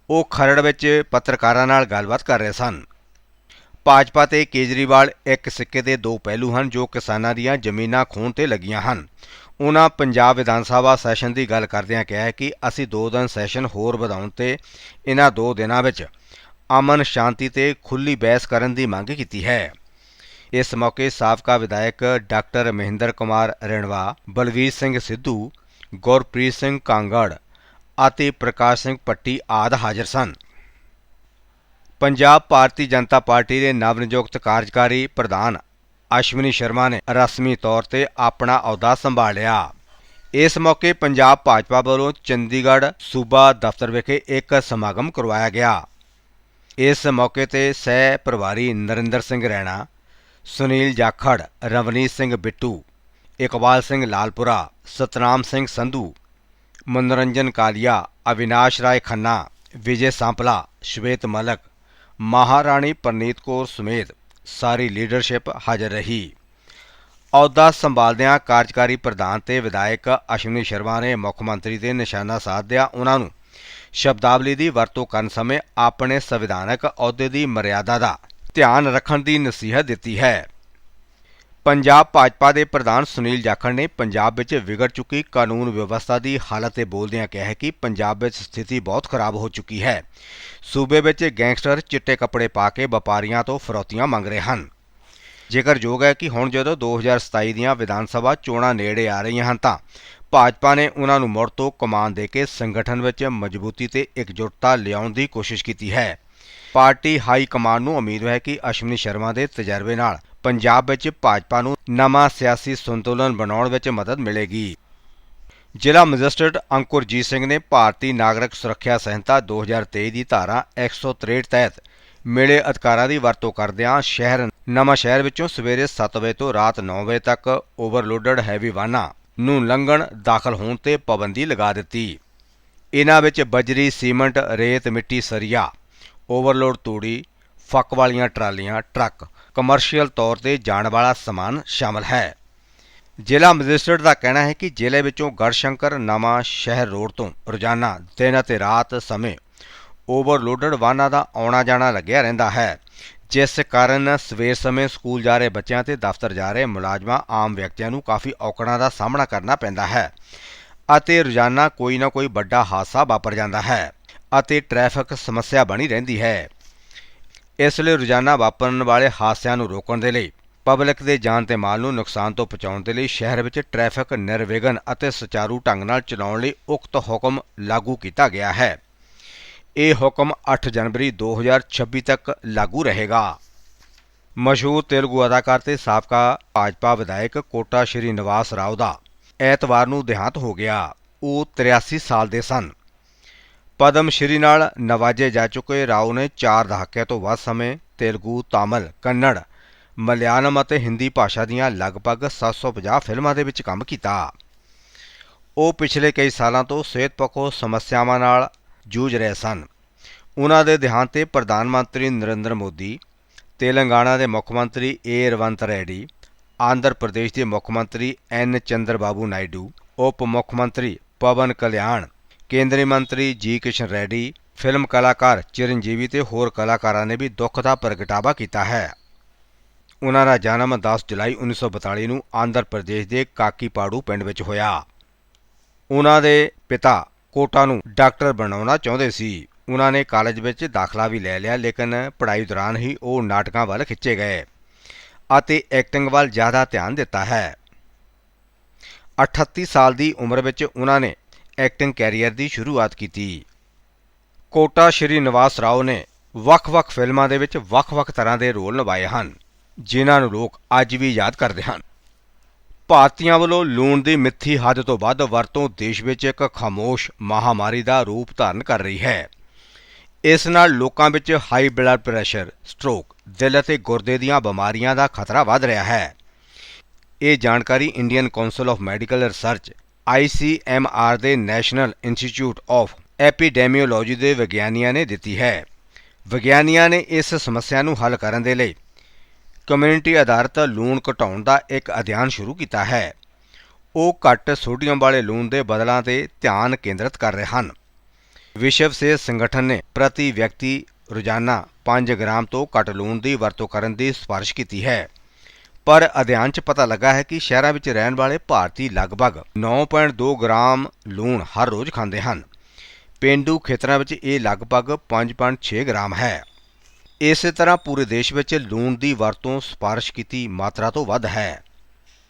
ਉਹ ਖਰੜ ਵਿੱਚ ਪੱਤਰਕਾਰਾਂ ਨਾਲ ਗੱਲਬਾਤ ਕਰ ਰਹੇ ਸਨ। ਭਾਜਪਾ ਤੇ ਕੇਜਰੀਵਾਲ ਇੱਕ ਸਿੱਕੇ ਦੇ ਦੋ ਪਹਿਲੂ ਹਨ ਜੋ ਕਿਸਾਨਾਂ ਦੀਆਂ ਜ਼ਮੀਨਾਂ ਖੋਹਣ ਤੇ ਲੱਗੀਆਂ ਹਨ। ਉਨ੍ਹਾਂ ਪੰਜਾਬ ਵਿਧਾਨ ਸਭਾ ਸੈਸ਼ਨ ਦੀ ਗੱਲ ਕਰਦਿਆਂ ਕਿਹਾ ਕਿ ਅਸੀਂ ਦੋ ਦਿਨ ਸੈਸ਼ਨ ਹੋਰ ਵਧਾਉਣ ਤੇ ਇਨ੍ਹਾਂ ਦੋ ਦਿਨਾਂ ਵਿੱਚ ਅਮਨ ਸ਼ਾਂਤੀ ਤੇ ਖੁੱਲ੍ਹੀ ਬਹਿਸ ਕਰਨ ਦੀ ਮੰਗ ਕੀਤੀ ਹੈ। ਇਸ ਮੌਕੇ ਸਾਬਕਾ ਵਿਧਾਇਕ ਡਾਕਟਰ ਮਹਿੰਦਰ ਕੁਮਾਰ ਰੈਣਵਾ, ਬਲਵੀਰ ਸਿੰਘ ਸਿੱਧੂ, ਗੁਰਪ੍ਰੀਤ ਸਿੰਘ ਕਾਂਗੜ ਅਤੇ ਪ੍ਰਕਾਸ਼ ਸਿੰਘ ਭੱਟੀ ਆਦਿ ਹਾਜ਼ਰ ਸਨ। ਪੰਜਾਬ ਭਾਰਤੀ ਜਨਤਾ ਪਾਰਟੀ ਦੇ ਨਵ ਨਿਯੁਕਤ ਕਾਰਜਕਾਰੀ ਪ੍ਰਧਾਨ ਅਸ਼ਵਨੀ ਸ਼ਰਮਾ ਨੇ ਰਸਮੀ ਤੌਰ ਤੇ ਆਪਣਾ ਅਹੁਦਾ ਸੰਭਾਲਿਆ। ਇਸ ਮੌਕੇ ਪੰਜਾਬ ਭਾਜਪਾ ਵੱਲੋਂ ਚੰਡੀਗੜ੍ਹ ਸੂਬਾ ਦਫ਼ਤਰ ਵਿਖੇ ਇੱਕ ਸਮਾਗਮ ਕਰਵਾਇਆ ਗਿਆ। ਇਸ ਮੌਕੇ ਤੇ ਸਹਿ ਪ੍ਰਭਾਰੀ ਨਰਿੰਦਰ ਸਿੰਘ ਰੈਣਾ, ਸੁਨੀਲ ਜਾਖੜ, ਰਵਨੀਤ ਸਿੰਘ ਬਿੱਟੂ, ਇਕਬਾਲ ਸਿੰਘ ਲਾਲਪੁਰਾ, ਸਤਨਾਮ ਸਿੰਘ ਸੰਧੂ, ਮਨੋਰੰਜਨ ਕਾਲੀਆ, ਅਵਿਨਾਸ਼ ਰਾਏ ਖੰਨਾ, ਵਿਜੇ ਸਾਂਪਲਾ, ਸ਼ਵੇਤ ਮਲਕ, ਮਹਾਰਾਣੀ ਪਰਨੀਤ ਕੌਰ ਸਮੇਤ ਸਾਰੀ ਲੀਡਰਸ਼ਿਪ ਹਾਜ਼ਰ ਰਹੀ। ਅਹੁਦਾ ਸੰਭਾਲਦਿਆਂ ਕਾਰਜਕਾਰੀ ਪ੍ਰਧਾਨ ਤੇ ਵਿਧਾਇਕ ਅਸ਼ਵਨੀ ਸ਼ਰਮਾ ਨੇ ਮੁੱਖ ਮੰਤਰੀ ਤੇ ਨਿਸ਼ਾਨਾ ਸਾਧਦਿਆਂ ਉਨ੍ਹਾਂ ਨੂੰ ਸ਼ਬਦਾਵਲੀ ਦੀ ਵਰਤੋਂ ਕਰਨ ਸਮੇਂ ਆਪਣੇ ਸੰਵਿਧਾਨਕ ਅਹੁਦੇ ਦੀ ਮਰਿਆਦਾ ਦਾ ਧਿਆਨ ਰੱਖਣ ਦੀ ਨਸੀਹਤ ਦਿੱਤੀ ਹੈ। ਪੰਜਾਬ ਭਾਜਪਾ ਦੇ ਪ੍ਰਧਾਨ ਸੁਨੀਲ ਜਾਖੜ ਨੇ ਪੰਜਾਬ ਵਿੱਚ ਵਿਗੜ ਚੁੱਕੀ ਕਾਨੂੰਨ ਵਿਵਸਥਾ ਦੀ ਹਾਲਤ ਤੇ ਬੋਲਦਿਆਂ ਕਿਹਾ ਕਿ ਪੰਜਾਬ ਵਿੱਚ ਸਥਿਤੀ ਬਹੁਤ ਖਰਾਬ ਹੋ ਚੁੱਕੀ ਹੈ। ਸੂਬੇ ਵਿੱਚ ਗੈਂਗਸਟਰ ਚਿੱਟੇ ਕੱਪੜੇ ਪਾ ਕੇ ਵਪਾਰੀਆਂ ਤੋਂ ਫਰੋਤੀਆਂ ਮੰਗ ਰਹੇ ਹਨ। ਜ਼ਿਕਰਯੋਗ ਹੈ ਕਿ ਹੁਣ ਜਦੋਂ 2027 ਦੀਆਂ ਵਿਧਾਨ ਸਭਾ ਚੋਣਾਂ ਨੇੜੇ ਆ ਰਹੀਆਂ ਹਨ ਤਾਂ ਭਾਜਪਾ ਨੇ ਉਹਨਾਂ ਨੂੰ ਮੁੜ ਤੋਂ ਕਮਾਨ ਦੇ ਕੇ ਸੰਗਠਨ ਵਿੱਚ ਮਜ਼ਬੂਤੀ ਤੇ ਇਕਜੁੱਟਤਾ ਲਿਆਉਣ ਦੀ ਕੋਸ਼ਿਸ਼ ਕੀਤੀ ਹੈ। ਪਾਰਟੀ ਹਾਈ ਕਮਾਨ ਨੂੰ ਉਮੀਦ ਹੈ ਕਿ ਅਸ਼ਵਨੀ ਸ਼ਰਮਾ ਦੇ ਤਜਰਬੇ ਨਾਲ ਪੰਜਾਬ ਵਿੱਚ ਭਾਜਪਾ ਨੂੰ ਨਵਾਂ ਸਿਆਸੀ ਸੰਤੁਲਨ ਬਣਾਉਣ ਵਿੱਚ ਮਦਦ ਮਿਲੇਗੀ। ਜ਼ਿਲ੍ਹਾ ਮੈਜਿਸਟਰੇਟ ਅੰਕੁਰਜੀਤ ਸਿੰਘ ਨੇ ਭਾਰਤੀ ਨਾਗਰਿਕ ਸੁਰੱਖਿਆ ਸੰਹਿਤਾ 2023 ਦੀ ਧਾਰਾ 163 ਤਹਿਤ ਮਿਲੇ ਅਧਿਕਾਰਾਂ ਦੀ ਵਰਤੋਂ ਕਰਦਿਆਂ ਸ਼ਹਿਰ ਨਵਾਂ ਸ਼ਹਿਰ ਵਿੱਚੋਂ ਸਵੇਰੇ 7 ਵਜੇ ਤੋਂ ਰਾਤ 9 ਵਜੇ ਤੱਕ ਓਵਰਲੋਡਡ ਹੈਵੀ ਵਾਹਨਾਂ ਨੂੰ ਲੰਘਣ ਦਾਖਲ ਹੋਣ ਤੇ ਪਾਬੰਦੀ ਲਗਾ ਦਿੱਤੀ। ਇਹਨਾਂ ਵਿੱਚ ਬਜਰੀ, ਸੀਮੈਂਟ, ਰੇਤ, ਮਿੱਟੀ, ਸਰੀਆ, ਓਵਰਲੋਡ ਤੂੜੀ, ਫੱਕ ਵਾਲੀਆਂ ਟਰਾਲੀਆਂ, ਟਰੱਕ, ਕਮਰਸ਼ੀਅਲ ਤੌਰ ਤੇ ਜਾਣ ਵਾਲਾ ਸਮਾਨ ਸ਼ਾਮਲ ਹੈ। ਜ਼ਿਲ੍ਹਾ ਮੈਜਿਸਟਰੇਟ ਦਾ ਕਹਿਣਾ ਹੈ ਕਿ ਜ਼ਿਲ੍ਹੇ ਵਿੱਚੋਂ ਗੜਸ਼ੰਕਰ ਨਵਾਂ ਸ਼ਹਿਰ ਰੋਡ ਤੋਂ ਰੋਜ਼ਾਨਾ ਦਿਨ ਅਤੇ ਰਾਤ ਸਮੇਂ ਓਵਰਲੋਡਡ ਵਾਹਨਾਂ ਦਾ ਆਉਣਾ ਜਾਣਾ ਲੱਗਿਆ ਰਹਿੰਦਾ ਹੈ ਜਿਸ ਕਾਰਨ ਸਵੇਰ ਸਮੇਂ ਸਕੂਲ ਜਾ ਰਹੇ ਬੱਚਿਆਂ ਤੇ ਦਫ਼ਤਰ ਜਾ ਰਹੇ ਮੁਲਾਜ਼ਮਾਂ ਆਮ ਵਿਅਕਤੀਆਂ ਨੂੰ ਕਾਫੀ ਔਕੜਾਂ ਦਾ ਸਾਹਮਣਾ ਕਰਨਾ ਪੈਂਦਾ ਹੈ ਅਤੇ ਰੋਜ਼ਾਨਾ ਕੋਈ ਨਾ ਕੋਈ ਵੱਡਾ ਹਾਦਸਾ ਵਾਪਰ ਜਾਂਦਾ ਹੈ ਅਤੇ ਟ੍ਰੈਫਿਕ ਸਮੱਸਿਆ ਬਣੀ ਰਹਿੰਦੀ ਹੈ ਇਸ ਲਈ ਰੋਜ਼ਾਨਾ ਵਾਪਰਨ ਵਾਲੇ ਹਾਦਸਿਆਂ ਨੂੰ ਰੋਕਣ ਦੇ ਲਈ ਪਬਲਿਕ ਦੇ ਜਾਨ ਤੇ ਮਾਲ ਨੂੰ ਨੁਕਸਾਨ ਤੋਂ ਬਚਾਉਣ ਦੇ ਲਈ ਸ਼ਹਿਰ ਵਿੱਚ ਟ੍ਰੈਫਿਕ ਨਿਰਵਿਘਨ ਅਤੇ ਸੁਚਾਰੂ ਢੰਗ ਨਾਲ ਚਲਾਉਣ ਲਈ ਉਕਤ ਹੁਕਮ ਲਾਗੂ ਕੀਤਾ ਗਿਆ ਹੈ। ਇਹ ਹੁਕਮ 8 ਜਨਵਰੀ 2026 ਤੱਕ ਲਾਗੂ ਰਹੇਗਾ। ਮਸ਼ਹੂਰ ਤੇਲਗੂ ਅਦਾਕਾਰ ਤੇ ਸਾਬਕਾ ਭਾਜਪਾ ਵਿਧਾਇਕ ਕੋਟਾ ਸ਼੍ਰੀ ਨਿਵਾਸ ਰਾਓ ਦਾ ਐਤਵਾਰ ਨੂੰ ਦੇਹਾਂਤ ਹੋ ਗਿਆ। ਉਹ 83 ਸਾਲ ਦੇ ਸਨ। ਪਦਮ ਸ਼੍ਰੀ ਨਾਲ ਨਵਾਜੇ ਜਾ ਚੁੱਕੇ ਰਾਓ ਨੇ 4 ਦਹਾਕਿਆਂ ਤੋਂ ਵੱਧ ਸਮੇਂ ਤੇਲਗੂ, ਤਾਮਿਲ, ਕੰਨੜ, ਮਲਿਆਲਮ ਅਤੇ ਹਿੰਦੀ ਭਾਸ਼ਾ ਦੀਆਂ ਲਗਭਗ 750 ਫਿਲਮਾਂ ਦੇ ਵਿੱਚ ਕੰਮ ਕੀਤਾ। ਉਹ ਪਿਛਲੇ ਕਈ ਸਾਲਾਂ ਤੋਂ ਸਿਹਤ ਪੱਖੋਂ ਸਮੱਸਿਆਵਾਂ ਨਾਲ ਜੂਝ ਰਹੇ ਸਨ। ਉਹਨਾਂ ਦੇ ਦੇਹਾਂਤ ਤੇ ਪ੍ਰਧਾਨ ਮੰਤਰੀ ਨਰਿੰਦਰ ਮੋਦੀ, ਤੇਲੰਗਾਨਾ ਦੇ ਮੁੱਖ ਮੰਤਰੀ ਏ ਰਵੰਤ ਰੈਡੀ, ਆਂਧਰ ਪ੍ਰਦੇਸ਼ ਦੇ ਮੁੱਖ ਮੰਤਰੀ ਐਨ ਚੰਦਰ ਬਾਬੂ ਨਾਇਡੂ, ਉਪ ਮੁੱਖ ਮੰਤਰੀ ਪਵਨ ਕਲਿਆਣ ਕੇਂਦਰੀ ਮੰਤਰੀ ਜੀ ਕਿਸ਼ਨ ਰੈਡੀ, ਫਿਲਮ ਕਲਾਕਾਰ ਚਿਰੰਜੀਵੀ ਤੇ ਹੋਰ ਕਲਾਕਾਰਾਂ ਨੇ ਵੀ ਦੁੱਖ ਦਾ ਪ੍ਰਗਟਾਵਾ ਕੀਤਾ ਹੈ। ਉਹਨਾਂ ਦਾ ਜਨਮ 10 ਜੁਲਾਈ 1942 ਨੂੰ ਆਂਧਰ ਪ੍ਰਦੇਸ਼ ਦੇ ਕਾਕੀਪਾੜੂ ਪਿੰਡ ਵਿੱਚ ਹੋਇਆ। ਉਹਨਾਂ ਦੇ ਪਿਤਾ ਕੋਟਾ ਨੂੰ ਡਾਕਟਰ ਬਣਾਉਣਾ ਚਾਹੁੰਦੇ ਸੀ। ਉਹਨਾਂ ਨੇ ਕਾਲਜ ਵਿੱਚ ਦਾਖਲਾ ਵੀ ਲੈ ਲਿਆ, ਲੇਕਿਨ ਪੜ੍ਹਾਈ ਦੌਰਾਨ ਹੀ ਉਹ ਨਾਟਕਾਂ ਵੱਲ ਖਿੱਚੇ ਗਏ ਅਤੇ ਐਕਟਿੰਗ ਵੱਲ ਜ਼ਿਆਦਾ ਧਿਆਨ ਦਿੱਤਾ ਹੈ। 38 ਸਾਲ ਦੀ ਉਮਰ ਵਿੱਚ ਉਹਨਾਂ ਨੇ ਐਕਟਿੰਗ ਕੈਰੀਅਰ ਦੀ ਸ਼ੁਰੂਆਤ ਕੀਤੀ। ਕੋਟਾ ਸ਼੍ਰੀ ਨਿਵਾਸ ਰਾਓ ਨੇ ਵੱਖ-ਵੱਖ ਫਿਲਮਾਂ ਦੇ ਵਿੱਚ ਵੱਖ-ਵੱਖ ਤਰ੍ਹਾਂ ਦੇ ਰੋਲ ਨਿਭਾਏ ਹਨ ਜਿਨ੍ਹਾਂ ਨੂੰ ਲੋਕ ਅੱਜ ਵੀ ਯਾਦ ਕਰਦੇ ਹਨ। ਭਾਰਤੀਆਂ ਵੱਲੋਂ ਲੂਣ ਦੀ ਮਿੱਥੀ ਹੱਦ ਤੋਂ ਵੱਧ ਵਰਤੋਂ ਦੇਸ਼ ਵਿੱਚ ਇੱਕ ਖਾਮੋਸ਼ ਮਹਾਮਾਰੀ ਦਾ ਰੂਪ ਧਾਰਨ ਕਰ ਰਹੀ ਹੈ। ਇਸ ਨਾਲ ਲੋਕਾਂ ਵਿੱਚ ਹਾਈ ਬਲੱਡ ਪ੍ਰੈਸ਼ਰ, ਸਟ੍ਰੋਕ, ਦਿਲ ਅਤੇ ਗੁਰਦੇ ਦੀਆਂ ਬਿਮਾਰੀਆਂ ਦਾ ਖਤਰਾ ਵੱਧ ਰਿਹਾ ਹੈ। ਇਹ ਜਾਣਕਾਰੀ Indian council of medical research ICMR ਦੇ ਨੈਸ਼ਨਲ ਇੰਸਟੀਚਿਊਟ ਆਫ ਐਪੀਡੈਮੀਓਲੋਜੀ ਦੇ ਵਿਗਿਆਨੀਆਂ ਨੇ ਦਿੱਤੀ ਹੈ। ਵਿਗਿਆਨੀਆਂ ਨੇ ਇਸ ਸਮੱਸਿਆ ਨੂੰ ਹੱਲ ਕਰਨ ਦੇ ਲਈ ਕਮਿਊਨਿਟੀ ਆਧਾਰਿਤ ਲੂਣ ਘਟਾਉਣ ਦਾ ਇੱਕ ਅਧਿਐਨ ਸ਼ੁਰੂ ਕੀਤਾ ਹੈ। ਉਹ ਘੱਟ ਸੋਡੀਅਮ ਵਾਲੇ ਲੂਣ ਦੇ ਬਦਲਾਂ ਤੇ ਧਿਆਨ ਕੇਂਦਰਿਤ ਕਰ ਰਹੇ ਹਨ। ਵਿਸ਼ਵ ਸਿਹਤ ਸੰਗਠਨ ਨੇ ਪ੍ਰਤੀ ਵਿਅਕਤੀ ਰੋਜ਼ਾਨਾ 5 ਗ੍ਰਾਮ ਤੋਂ ਘੱਟ ਲੂਣ ਦੀ ਵਰਤੋਂ ਕਰਨ ਦੀ ਸਿਫਾਰਿਸ਼ ਕੀਤੀ ਹੈ। ਪਰ ਅਧਿਐਨ 'ਚ ਪਤਾ ਲੱਗਾ ਹੈ ਕਿ ਸ਼ਹਿਰਾਂ ਵਿੱਚ ਰਹਿਣ ਵਾਲੇ ਭਾਰਤੀ ਲਗਭਗ 9.2 ਗ੍ਰਾਮ ਲੂਣ ਹਰ ਰੋਜ਼ ਖਾਂਦੇ ਹਨ। ਪੇਂਡੂ ਖੇਤਰਾਂ ਵਿੱਚ ਇਹ ਲਗਭਗ 5.6 ਗ੍ਰਾਮ ਹੈ। ਇਸੇ ਤਰ੍ਹਾਂ ਪੂਰੇ ਦੇਸ਼ ਵਿੱਚ ਲੂਣ ਦੀ ਵਰਤੋਂ ਸਿਫਾਰਿਸ਼ ਕੀਤੀ ਮਾਤਰਾ ਤੋਂ ਵੱਧ ਹੈ।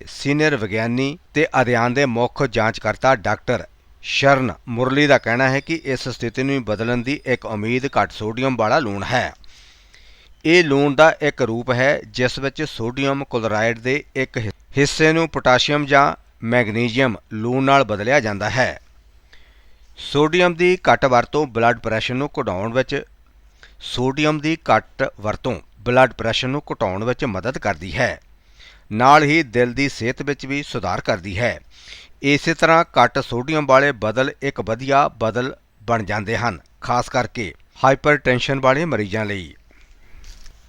ਸੀਨੀਅਰ ਵਿਗਿਆਨੀ ਤੇ ਅਧਿਐਨ ਦੇ ਮੁੱਖ ਜਾਂਚਕਰਤਾ ਡਾਕਟਰ ਸ਼ਰਨ ਮੁਰਲੀ ਦਾ ਕਹਿਣਾ ਹੈ ਕਿ ਇਸ ਸਥਿਤੀ ਨੂੰ ਬਦਲਣ ਦੀ ਇੱਕ ਉਮੀਦ ਘੱਟ ਸੋਡੀਅਮ ਵਾਲਾ ਲੂਣ ਹੈ। ਇਹ ਲੂਣ ਦਾ ਇੱਕ ਰੂਪ ਹੈ, ਜਿਸ ਵਿੱਚ ਸੋਡੀਅਮ ਕਲੋਰਾਈਡ ਦੇ ਇੱਕ ਹਿ- ਹਿੱਸੇ ਨੂੰ ਪੋਟਾਸ਼ੀਅਮ ਜਾਂ ਮੈਗਨੀਜ਼ੀਅਮ ਲੂਣ ਨਾਲ ਬਦਲਿਆ ਜਾਂਦਾ ਹੈ। ਸੋਡੀਅਮ ਦੀ ਘੱਟ ਵਰਤੋਂ ਬਲੱਡ ਪ੍ਰੈਸ਼ਰ ਨੂੰ ਘਟਾਉਣ ਵਿੱਚ, ਸੋਡੀਅਮ ਦੀ ਘੱਟ ਵਰਤੋਂ ਬਲੱਡ ਪ੍ਰੈਸ਼ਰ ਨੂੰ ਘਟਾਉਣ ਵਿੱਚ ਮਦਦ ਕਰਦੀ ਹੈ। ਨਾਲ ਹੀ ਦਿਲ ਦੀ ਸਿਹਤ ਵਿੱਚ ਵੀ ਸੁਧਾਰ ਕਰਦੀ ਹੈ। ਇਸੇ ਤਰ੍ਹਾਂ ਘੱਟ ਸੋਡੀਅਮ ਵਾਲੇ ਬਦਲ ਇੱਕ ਵਧੀਆ ਬਦਲ ਬਣ ਜਾਂਦੇ ਹਨ, ਖਾਸ ਕਰਕੇ ਹਾਈਪਰਟੈਂਸ਼ਨ ਵਾਲੇ ਮਰੀਜ਼ਾਂ ਲਈ।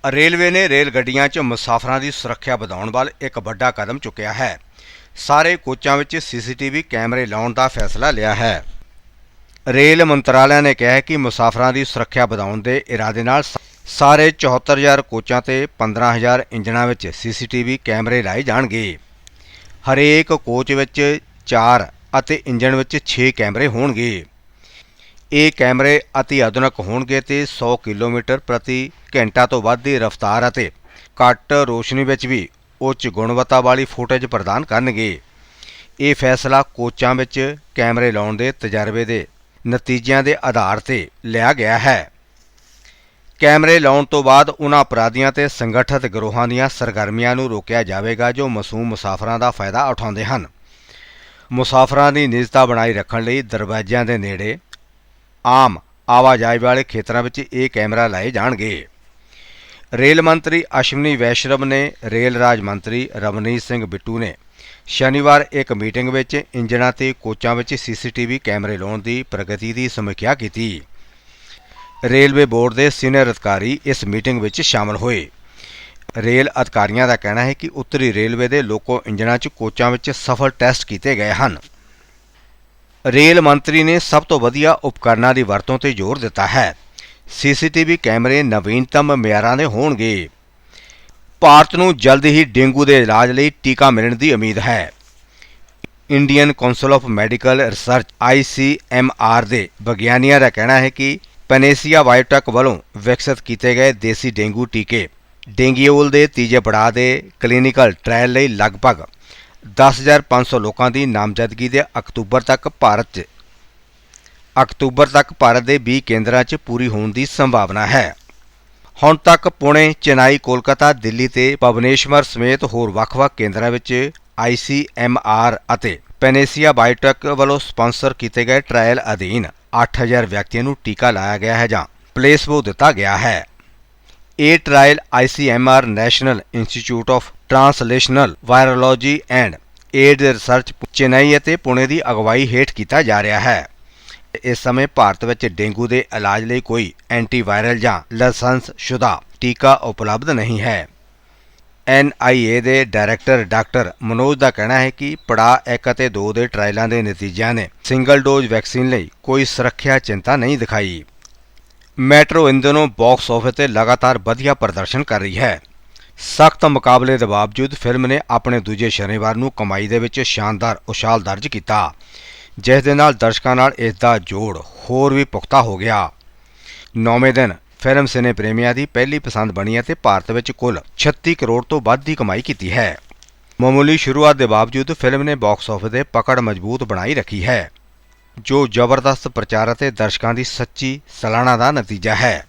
ਰੇਲਵੇ ਨੇ ਰੇਲ ਗੱਡੀਆਂ 'ਚ ਮੁਸਾਫਰਾਂ ਦੀ ਸੁਰੱਖਿਆ ਵਧਾਉਣ ਵੱਲ ਇੱਕ ਵੱਡਾ ਕਦਮ ਚੁੱਕਿਆ ਹੈ। ਸਾਰੇ ਕੋਚਾਂ ਵਿੱਚ ਸੀਸੀਟੀਵੀ ਕੈਮਰੇ ਲਾਉਣ ਦਾ ਫੈਸਲਾ ਲਿਆ ਹੈ। ਰੇਲ ਮੰਤਰਾਲਿਆ ਨੇ ਕਿਹਾ ਕਿ ਮੁਸਾਫਰਾਂ ਦੀ ਸੁਰੱਖਿਆ ਵਧਾਉਣ ਦੇ ਇਰਾਦੇ ਨਾਲ ਸ- ਸਾਰੇ 74000 ਕੋਚਾਂ ਤੇ 15000 ਇੰਜਣਾਂ ਵਿੱਚ ਸੀਸੀਟੀਵੀ ਕੈਮਰੇ ਲਾਏ ਜਾਣਗੇ। ਹਰੇਕ ਕੋਚ ਵਿੱਚ 4 ਅਤੇ ਇੰਜਣ ਵਿੱਚ 6 ਕੈਮਰੇ ਹੋਣਗੇ। ਇਹ ਕੈਮਰੇ ਅਤੀ ਆਧੁਨਿਕ ਹੋਣਗੇ ਤੇ 100 ਕਿਲੋਮੀਟਰ ਪ੍ਰਤੀ ਘੰਟਾ ਤੋਂ ਵੱਧ ਦੀ ਰਫ਼ਤਾਰ ਅਤੇ ਘੱਟ ਰੋਸ਼ਨੀ ਵਿੱਚ ਵੀ ਉੱਚ ਗੁਣਵੱਤਾ ਵਾਲੀ ਫੁਟੇਜ ਪ੍ਰਦਾਨ ਕਰਨਗੇ। ਇਹ ਫੈਸਲਾ ਕੋਚਾਂ ਵਿੱਚ ਕੈਮਰੇ ਲਾਉਣ ਦੇ ਤਜਰਬੇ ਦੇ ਨਤੀਜਿਆਂ ਦੇ ਆਧਾਰ ਤੇ ਲਿਆ ਗਿਆ ਹੈ। ਕੈਮਰੇ ਲਾਉਣ ਤੋਂ ਬਾਅਦ ਉਹਨਾਂ ਅਪਰਾਧੀਆਂ ਤੇ ਸੰਗਠਿਤ ਗਰੋਹਾਂ ਦੀਆਂ ਸਰਗਰਮੀਆਂ ਨੂੰ ਰੋਕਿਆ ਜਾਵੇਗਾ, ਜੋ ਮਾਸੂਮ ਮੁਸਾਫਰਾਂ ਦਾ ਫਾਇਦਾ ਉਠਾਉਂਦੇ ਹਨ। ਮੁਸਾਫਰਾਂ ਦੀ ਨਿਜਤਾ ਬਣਾਈ ਰੱਖਣ ਲਈ ਦਰਵਾਜ਼ਿਆਂ ਦੇ ਨੇੜੇ ਆਮ ਆਵਾਜਾਈ ਵਾਲੇ ਖੇਤਰਾਂ ਵਿੱਚ ਇਹ ਕੈਮਰਾ ਲਾਏ ਜਾਣਗੇ। ਰੇਲ ਮੰਤਰੀ ਅਸ਼ਵਨੀ ਵੈਸ਼ਰਵ ਨੇ ਰੇਲ ਰਾਜ ਮੰਤਰੀ ਰਵਨੀਤ ਸਿੰਘ ਬਿੱਟੂ ਨੇ ਸ਼ਨੀਵਾਰ ਇੱਕ ਮੀਟਿੰਗ ਵਿੱਚ ਇੰਜਣਾਂ ਤੇ ਕੋਚਾਂ ਵਿੱਚ ਸੀਸੀਟੀਵੀ ਕੈਮਰੇ ਲਾਉਣ ਦੀ ਪ੍ਰਗਤੀ ਦੀ ਸਮੀਖਿਆ ਕੀਤੀ। ਰੇਲਵੇ ਬੋਰਡ ਦੇ ਸੀਨੀਅਰ ਅਧਿਕਾਰੀ ਇਸ ਮੀਟਿੰਗ ਵਿੱਚ ਸ਼ਾਮਲ ਹੋਏ। ਰੇਲ ਅਧਿਕਾਰੀਆਂ ਦਾ ਕਹਿਣਾ ਹੈ ਕਿ ਉੱਤਰੀ ਰੇਲਵੇ ਦੇ ਲੋਕੋ ਇੰਜਣਾਂ 'ਚ ਕੋਚਾਂ ਵਿੱਚ ਸਫਲ ਟੈਸਟ ਕੀਤੇ ਗਏ ਹਨ। ਰੇਲ ਮੰਤਰੀ ਨੇ ਸਭ ਤੋਂ ਵਧੀਆ ਉਪਕਰਨਾਂ ਦੀ ਵਰਤੋਂ ਤੇ ਜ਼ੋਰ ਦਿੱਤਾ ਹੈ। ਸੀਸੀਟੀਵੀ ਕੈਮਰੇ ਨਵੀਨਤਮ ਮਿਆਰਾਂ ਦੇ ਹੋਣਗੇ। ਭਾਰਤ ਨੂੰ ਜਲਦ ਹੀ ਡੇਂਗੂ ਦੇ ਇਲਾਜ ਲਈ ਟੀਕਾ ਮਿਲਣ ਦੀ ਉਮੀਦ ਹੈ। Indian council of medical research ICMR ਦੇ ਵਿਗਿਆਨੀਆਂ ਦਾ ਕਹਿਣਾ ਹੈ ਕਿ ਪੈਨੇਸੀਆ ਬਾਇਓਟੈਕ ਵੱਲੋਂ ਵਿਕਸਿਤ ਕੀਤੇ ਗਏ ਦੇਸੀ ਡੇਂਗੂ ਟੀਕੇ ਡੇਂਗੀਓਲ ਦੇ ਤੀਜੇ ਪੜਾਅ ਦੇ ਕਲੀਨਿਕਲ ਟ੍ਰਾਇਲ ਲਈ ਲਗਭਗ 10500 ਲੋਕਾਂ ਦੀ ਨਾਮਜ਼ਦਗੀ ਦੇ ਅਕਤੂਬਰ ਤੱਕ ਭਾਰਤ 'ਚ। ਅਕਤੂਬਰ ਤੱਕ ਭਾਰਤ ਦੇ 20 ਕੇਂਦਰਾਂ 'ਚ ਪੂਰੀ ਹੋਣ ਦੀ ਸੰਭਾਵਨਾ ਹੈ। ਹੁਣ ਤੱਕ ਪੁਣੇ, ਚੇਨਈ, ਕੋਲਕਾਤਾ, ਦਿੱਲੀ ਤੇ ਭਵਨੇਸ਼ਵਰ ਸਮੇਤ ਹੋਰ ਵੱਖ-ਵੱਖ ਕੇਂਦਰਾਂ ਵਿੱਚ ICMR ਅਤੇ ਪੈਨੇਸੀਆ ਬਾਇਓਟੈਕ ਵੱਲੋਂ ਸਪਾਂਸਰ ਕੀਤੇ ਗਏ ਟ੍ਰਾਇਲ ਅਧੀਨ 8000 ਵਿਅਕਤੀਆਂ ਨੂੰ ਟੀਕਾ ਲਾਇਆ ਗਿਆ ਹੈ ਜਾਂ ਪਲੇਸਬੋ ਦਿੱਤਾ ਗਿਆ ਹੈ। ਇਹ trial ICMR national institute of translational virology and AIDS research Chennai ਅਤੇ ਪੁਣੇ ਦੀ ਅਗਵਾਈ ਹੇਠ ਕੀਤਾ ਜਾ ਰਿਹਾ ਹੈ। ਇਸ ਸਮੇਂ ਭਾਰਤ ਵਿੱਚ ਡੇਂਗੂ ਦੇ ਇਲਾਜ ਲਈ ਕੋਈ ਐਂਟੀਵਾਇਰਲ ਜਾਂ ਲਾਇਸੈਂਸਸ਼ੁਦਾ ਟੀਕਾ ਉਪਲਬਧ ਨਹੀਂ ਹੈ। NIA ਦੇ ਡਾਇਰੈਕਟਰ ਡਾਕਟਰ ਮਨੋਜ ਦਾ ਕਹਿਣਾ ਹੈ ਕਿ ਪੜਾਅ 1 ਅਤੇ 2 ਦੇ ਟ੍ਰਾਇਲਾਂ ਦੇ ਨਤੀਜਿਆਂ ਨੇ ਸਿੰਗਲ ਡੋਜ਼ ਵੈਕਸੀਨ ਲਈ ਕੋਈ ਸੁਰੱਖਿਆ ਚਿੰਤਾ ਨਹੀਂ ਦਿਖਾਈ। ਮੈਟਰੋ ਇੰਦਨੋ ਬਾਕਸ ਆਫਿਸ ਤੇ ਲਗਾਤਾਰ ਵਧੀਆ ਪ੍ਰਦਰਸ਼ਨ ਕਰ ਰਹੀ ਹੈ। ਸਖਤ ਮੁਕਾਬਲੇ ਦੇ ਬਾਵਜੂਦ ਫਿਲਮ ਨੇ ਆਪਣੇ ਦੂਜੇ ਸ਼ਨੀਵਾਰ ਨੂੰ ਕਮਾਈ ਦੇ ਵਿੱਚ ਸ਼ਾਨਦਾਰ ਉਛਾਲ ਦਰਜ ਕੀਤਾ, ਜਿਸ ਦੇ ਨਾਲ ਦਰਸ਼ਕਾਂ ਨਾਲ ਇਸ ਦਾ ਜੋੜ ਹੋਰ ਵੀ ਪੁਖਤਾ ਹੋ ਗਿਆ। ਨੌਵੇਂ ਦਿਨ, ਫਿਲਮ ਸਿਨੇ ਪ੍ਰੇਮੀਆਂ ਦੀ ਪਹਿਲੀ ਪਸੰਦ ਬਣੀ ਅਤੇ ਭਾਰਤ ਵਿੱਚ ਕੁੱਲ 36 ਕਰੋੜ ਤੋਂ ਵੱਧ ਦੀ ਕਮਾਈ ਕੀਤੀ ਹੈ। ਮਾਮੂਲੀ ਸ਼ੁਰੂਆਤ ਦੇ ਬਾਵਜੂਦ ਫਿਲਮ ਨੇ ਬਾਕਸ ਆਫਿਸ ਦੇ ਪਕੜ ਮਜ਼ਬੂਤ ਬਣਾਈ ਰੱਖੀ ਹੈ, ਜੋ ਜ਼ਬਰਦਸਤ ਪ੍ਰਚਾਰ ਅਤੇ ਦਰਸ਼ਕਾਂ ਦੀ ਸੱਚੀ ਸਲਾਨਾ ਦਾ ਨਤੀਜਾ ਹੈ।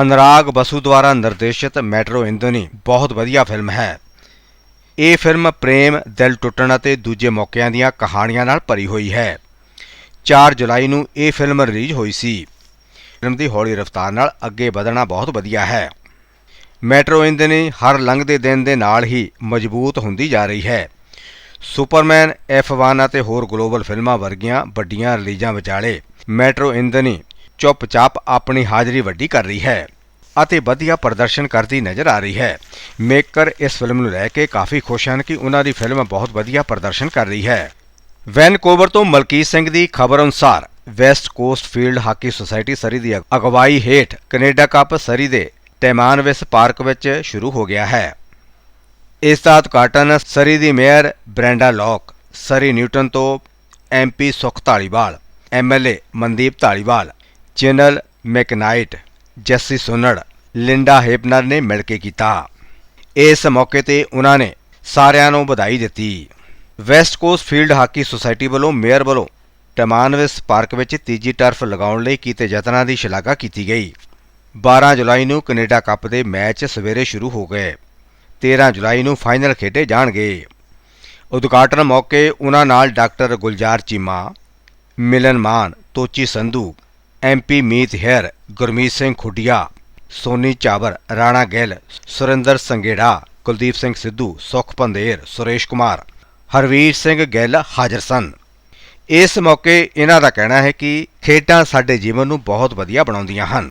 ਅਨੁਰਾਗ ਬਸੂ ਦੁਆਰਾ ਨਿਰਦੇਸ਼ਿਤ ਮੈਟਰੋ ਇੰਦੋਨੀ ਬਹੁਤ ਵਧੀਆ ਫਿਲਮ ਹੈ। ਇਹ ਫਿਲਮ ਪ੍ਰੇਮ, ਦਿਲ ਟੁੱਟਣ ਅਤੇ ਦੂਜੇ ਮੌਕਿਆਂ ਦੀਆਂ ਕਹਾਣੀਆਂ ਨਾਲ ਭਰੀ ਹੋਈ ਹੈ। 4 ਜੁਲਾਈ ਨੂੰ ਇਹ ਫਿਲਮ ਰਿਲੀਜ਼ ਹੋਈ ਸੀ। ਫਿਲਮ ਦੀ ਹੌਲੀ ਰਫ਼ਤਾਰ ਨਾਲ ਅੱਗੇ ਵਧਣਾ ਬਹੁਤ ਵਧੀਆ ਹੈ। ਮੈਟਰੋ ਇੰਦਨੀ ਹਰ ਲੰਘਦੇ ਦਿਨ ਦੇ ਨਾਲ ਹੀ ਮਜ਼ਬੂਤ ਹੁੰਦੀ ਜਾ ਰਹੀ ਹੈ। ਸੁਪਰਮੈਨ F1 ਅਤੇ ਹੋਰ ਗਲੋਬਲ ਫਿਲਮਾਂ ਵਰਗੀਆਂ ਵੱਡੀਆਂ ਰਿਲੀਜ਼ਾਂ ਵਿਚਾਲੇ ਮੈਟਰੋ ਇੰਦਨੀ ਚੁੱਪਚਾਪ ਆਪਣੀ ਹਾਜ਼ਰੀ ਵੱਡੀ ਕਰ ਰਹੀ ਹੈ ਅਤੇ ਵਧੀਆ ਪ੍ਰਦਰਸ਼ਨ ਕਰਦੀ ਨਜ਼ਰ ਆ ਰਹੀ ਹੈ। ਮੇਕਰ ਇਸ ਫਿਲਮ ਨੂੰ ਲੈ ਕੇ ਕਾਫੀ ਖੁਸ਼ ਹਨ ਕਿ ਉਹਨਾਂ ਦੀ ਫਿਲਮ ਬਹੁਤ ਵਧੀਆ ਪ੍ਰਦਰਸ਼ਨ ਕਰ ਰਹੀ ਹੈ। ਵੈਨਕੂਵਰ ਤੋਂ ਮਲਕੀਤ ਸਿੰਘ ਦੀ ਖਬਰ ਅਨੁਸਾਰ, west coast field hockey society Surrey ਦੀ ਅਗਵਾਈ ਹੇਠ ਕੈਨੇਡਾ ਕੱਪ ਸਰੀ ਦੇ ਟੈਮਾਨਵਿਸ ਪਾਰਕ ਵਿੱਚ ਸ਼ੁਰੂ ਹੋ ਗਿਆ ਹੈ। ਇਸ ਦਾ ਉਦਘਾਟਨ ਸਰੀ ਦੀ mayor Brenda Locke, Surrey Newton ਤੋਂ MP Sukh Dhaliwal MLA Mandeep Dhaliwal Chanel McKnight, Jessie Sunner, Linda ਹੇਪਨਰ ਨੇ ਮਿਲ ਕੇ ਕੀਤਾ। ਇਸ ਮੌਕੇ ਤੇ ਉਹਨਾਂ ਨੇ ਸਾਰਿਆਂ ਨੂੰ ਵਧਾਈ ਦਿੱਤੀ। West coast field hockey society ਵੱਲੋਂ ਮੇਅਰ ਵੱਲੋਂ ਟਮਾਨਵਿਸ ਪਾਰਕ ਵਿੱਚ ਤੀਜੀ ਟਰਫ ਲਗਾਉਣ ਲਈ ਕੀਤੇ ਯਤਨਾਂ ਦੀ ਸ਼ਲਾਘਾ ਕੀਤੀ ਗਈ। 12 ਜੁਲਾਈ ਨੂੰ ਕੈਨੇਡਾ ਕੱਪ ਦੇ ਮੈਚ ਸਵੇਰੇ ਸ਼ੁਰੂ ਹੋ ਗਏ। 13 ਜੁਲਾਈ ਨੂੰ ਫਾਈਨਲ ਖੇਡੇ ਜਾਣਗੇ। ਉਦਘਾਟਨ ਮੌਕੇ ਉਹਨਾਂ ਨਾਲ ਡਾਕਟਰ ਗੁਲਜ਼ਾਰ ਚੀਮਾ ਮਿਲਨ ਮਾਨ ਤੋਚੀ ਸੰਧੂ ਐਮਪੀ ਮੀਤ ਹੈਰ ਗੁਰਮੀਤ ਸਿੰਘ ਖੁੱਡੀਆ, ਸੋਨੀ ਚਾਵਰ, ਰਾਣਾ ਗਿੱਲ, ਸੁਰਿੰਦਰ ਸੰਗੇੜਾ ਕੁਲਦੀਪ ਸਿੰਘ ਸਿੱਧੂ, ਸੁਖ ਪੰਦੇਰ ਸੁਰੇਸ਼ ਕੁਮਾਰ, ਹਰਵੀਰ ਸਿੰਘ ਗਿੱਲ ਹਾਜ਼ਰ ਸਨ। ਇਸ ਮੌਕੇ ਇਹਨਾਂ ਦਾ ਕਹਿਣਾ ਹੈ ਕਿ ਖੇਡਾਂ ਸਾਡੇ ਜੀਵਨ ਨੂੰ ਬਹੁਤ ਵਧੀਆ ਬਣਾਉਂਦੀਆਂ ਹਨ।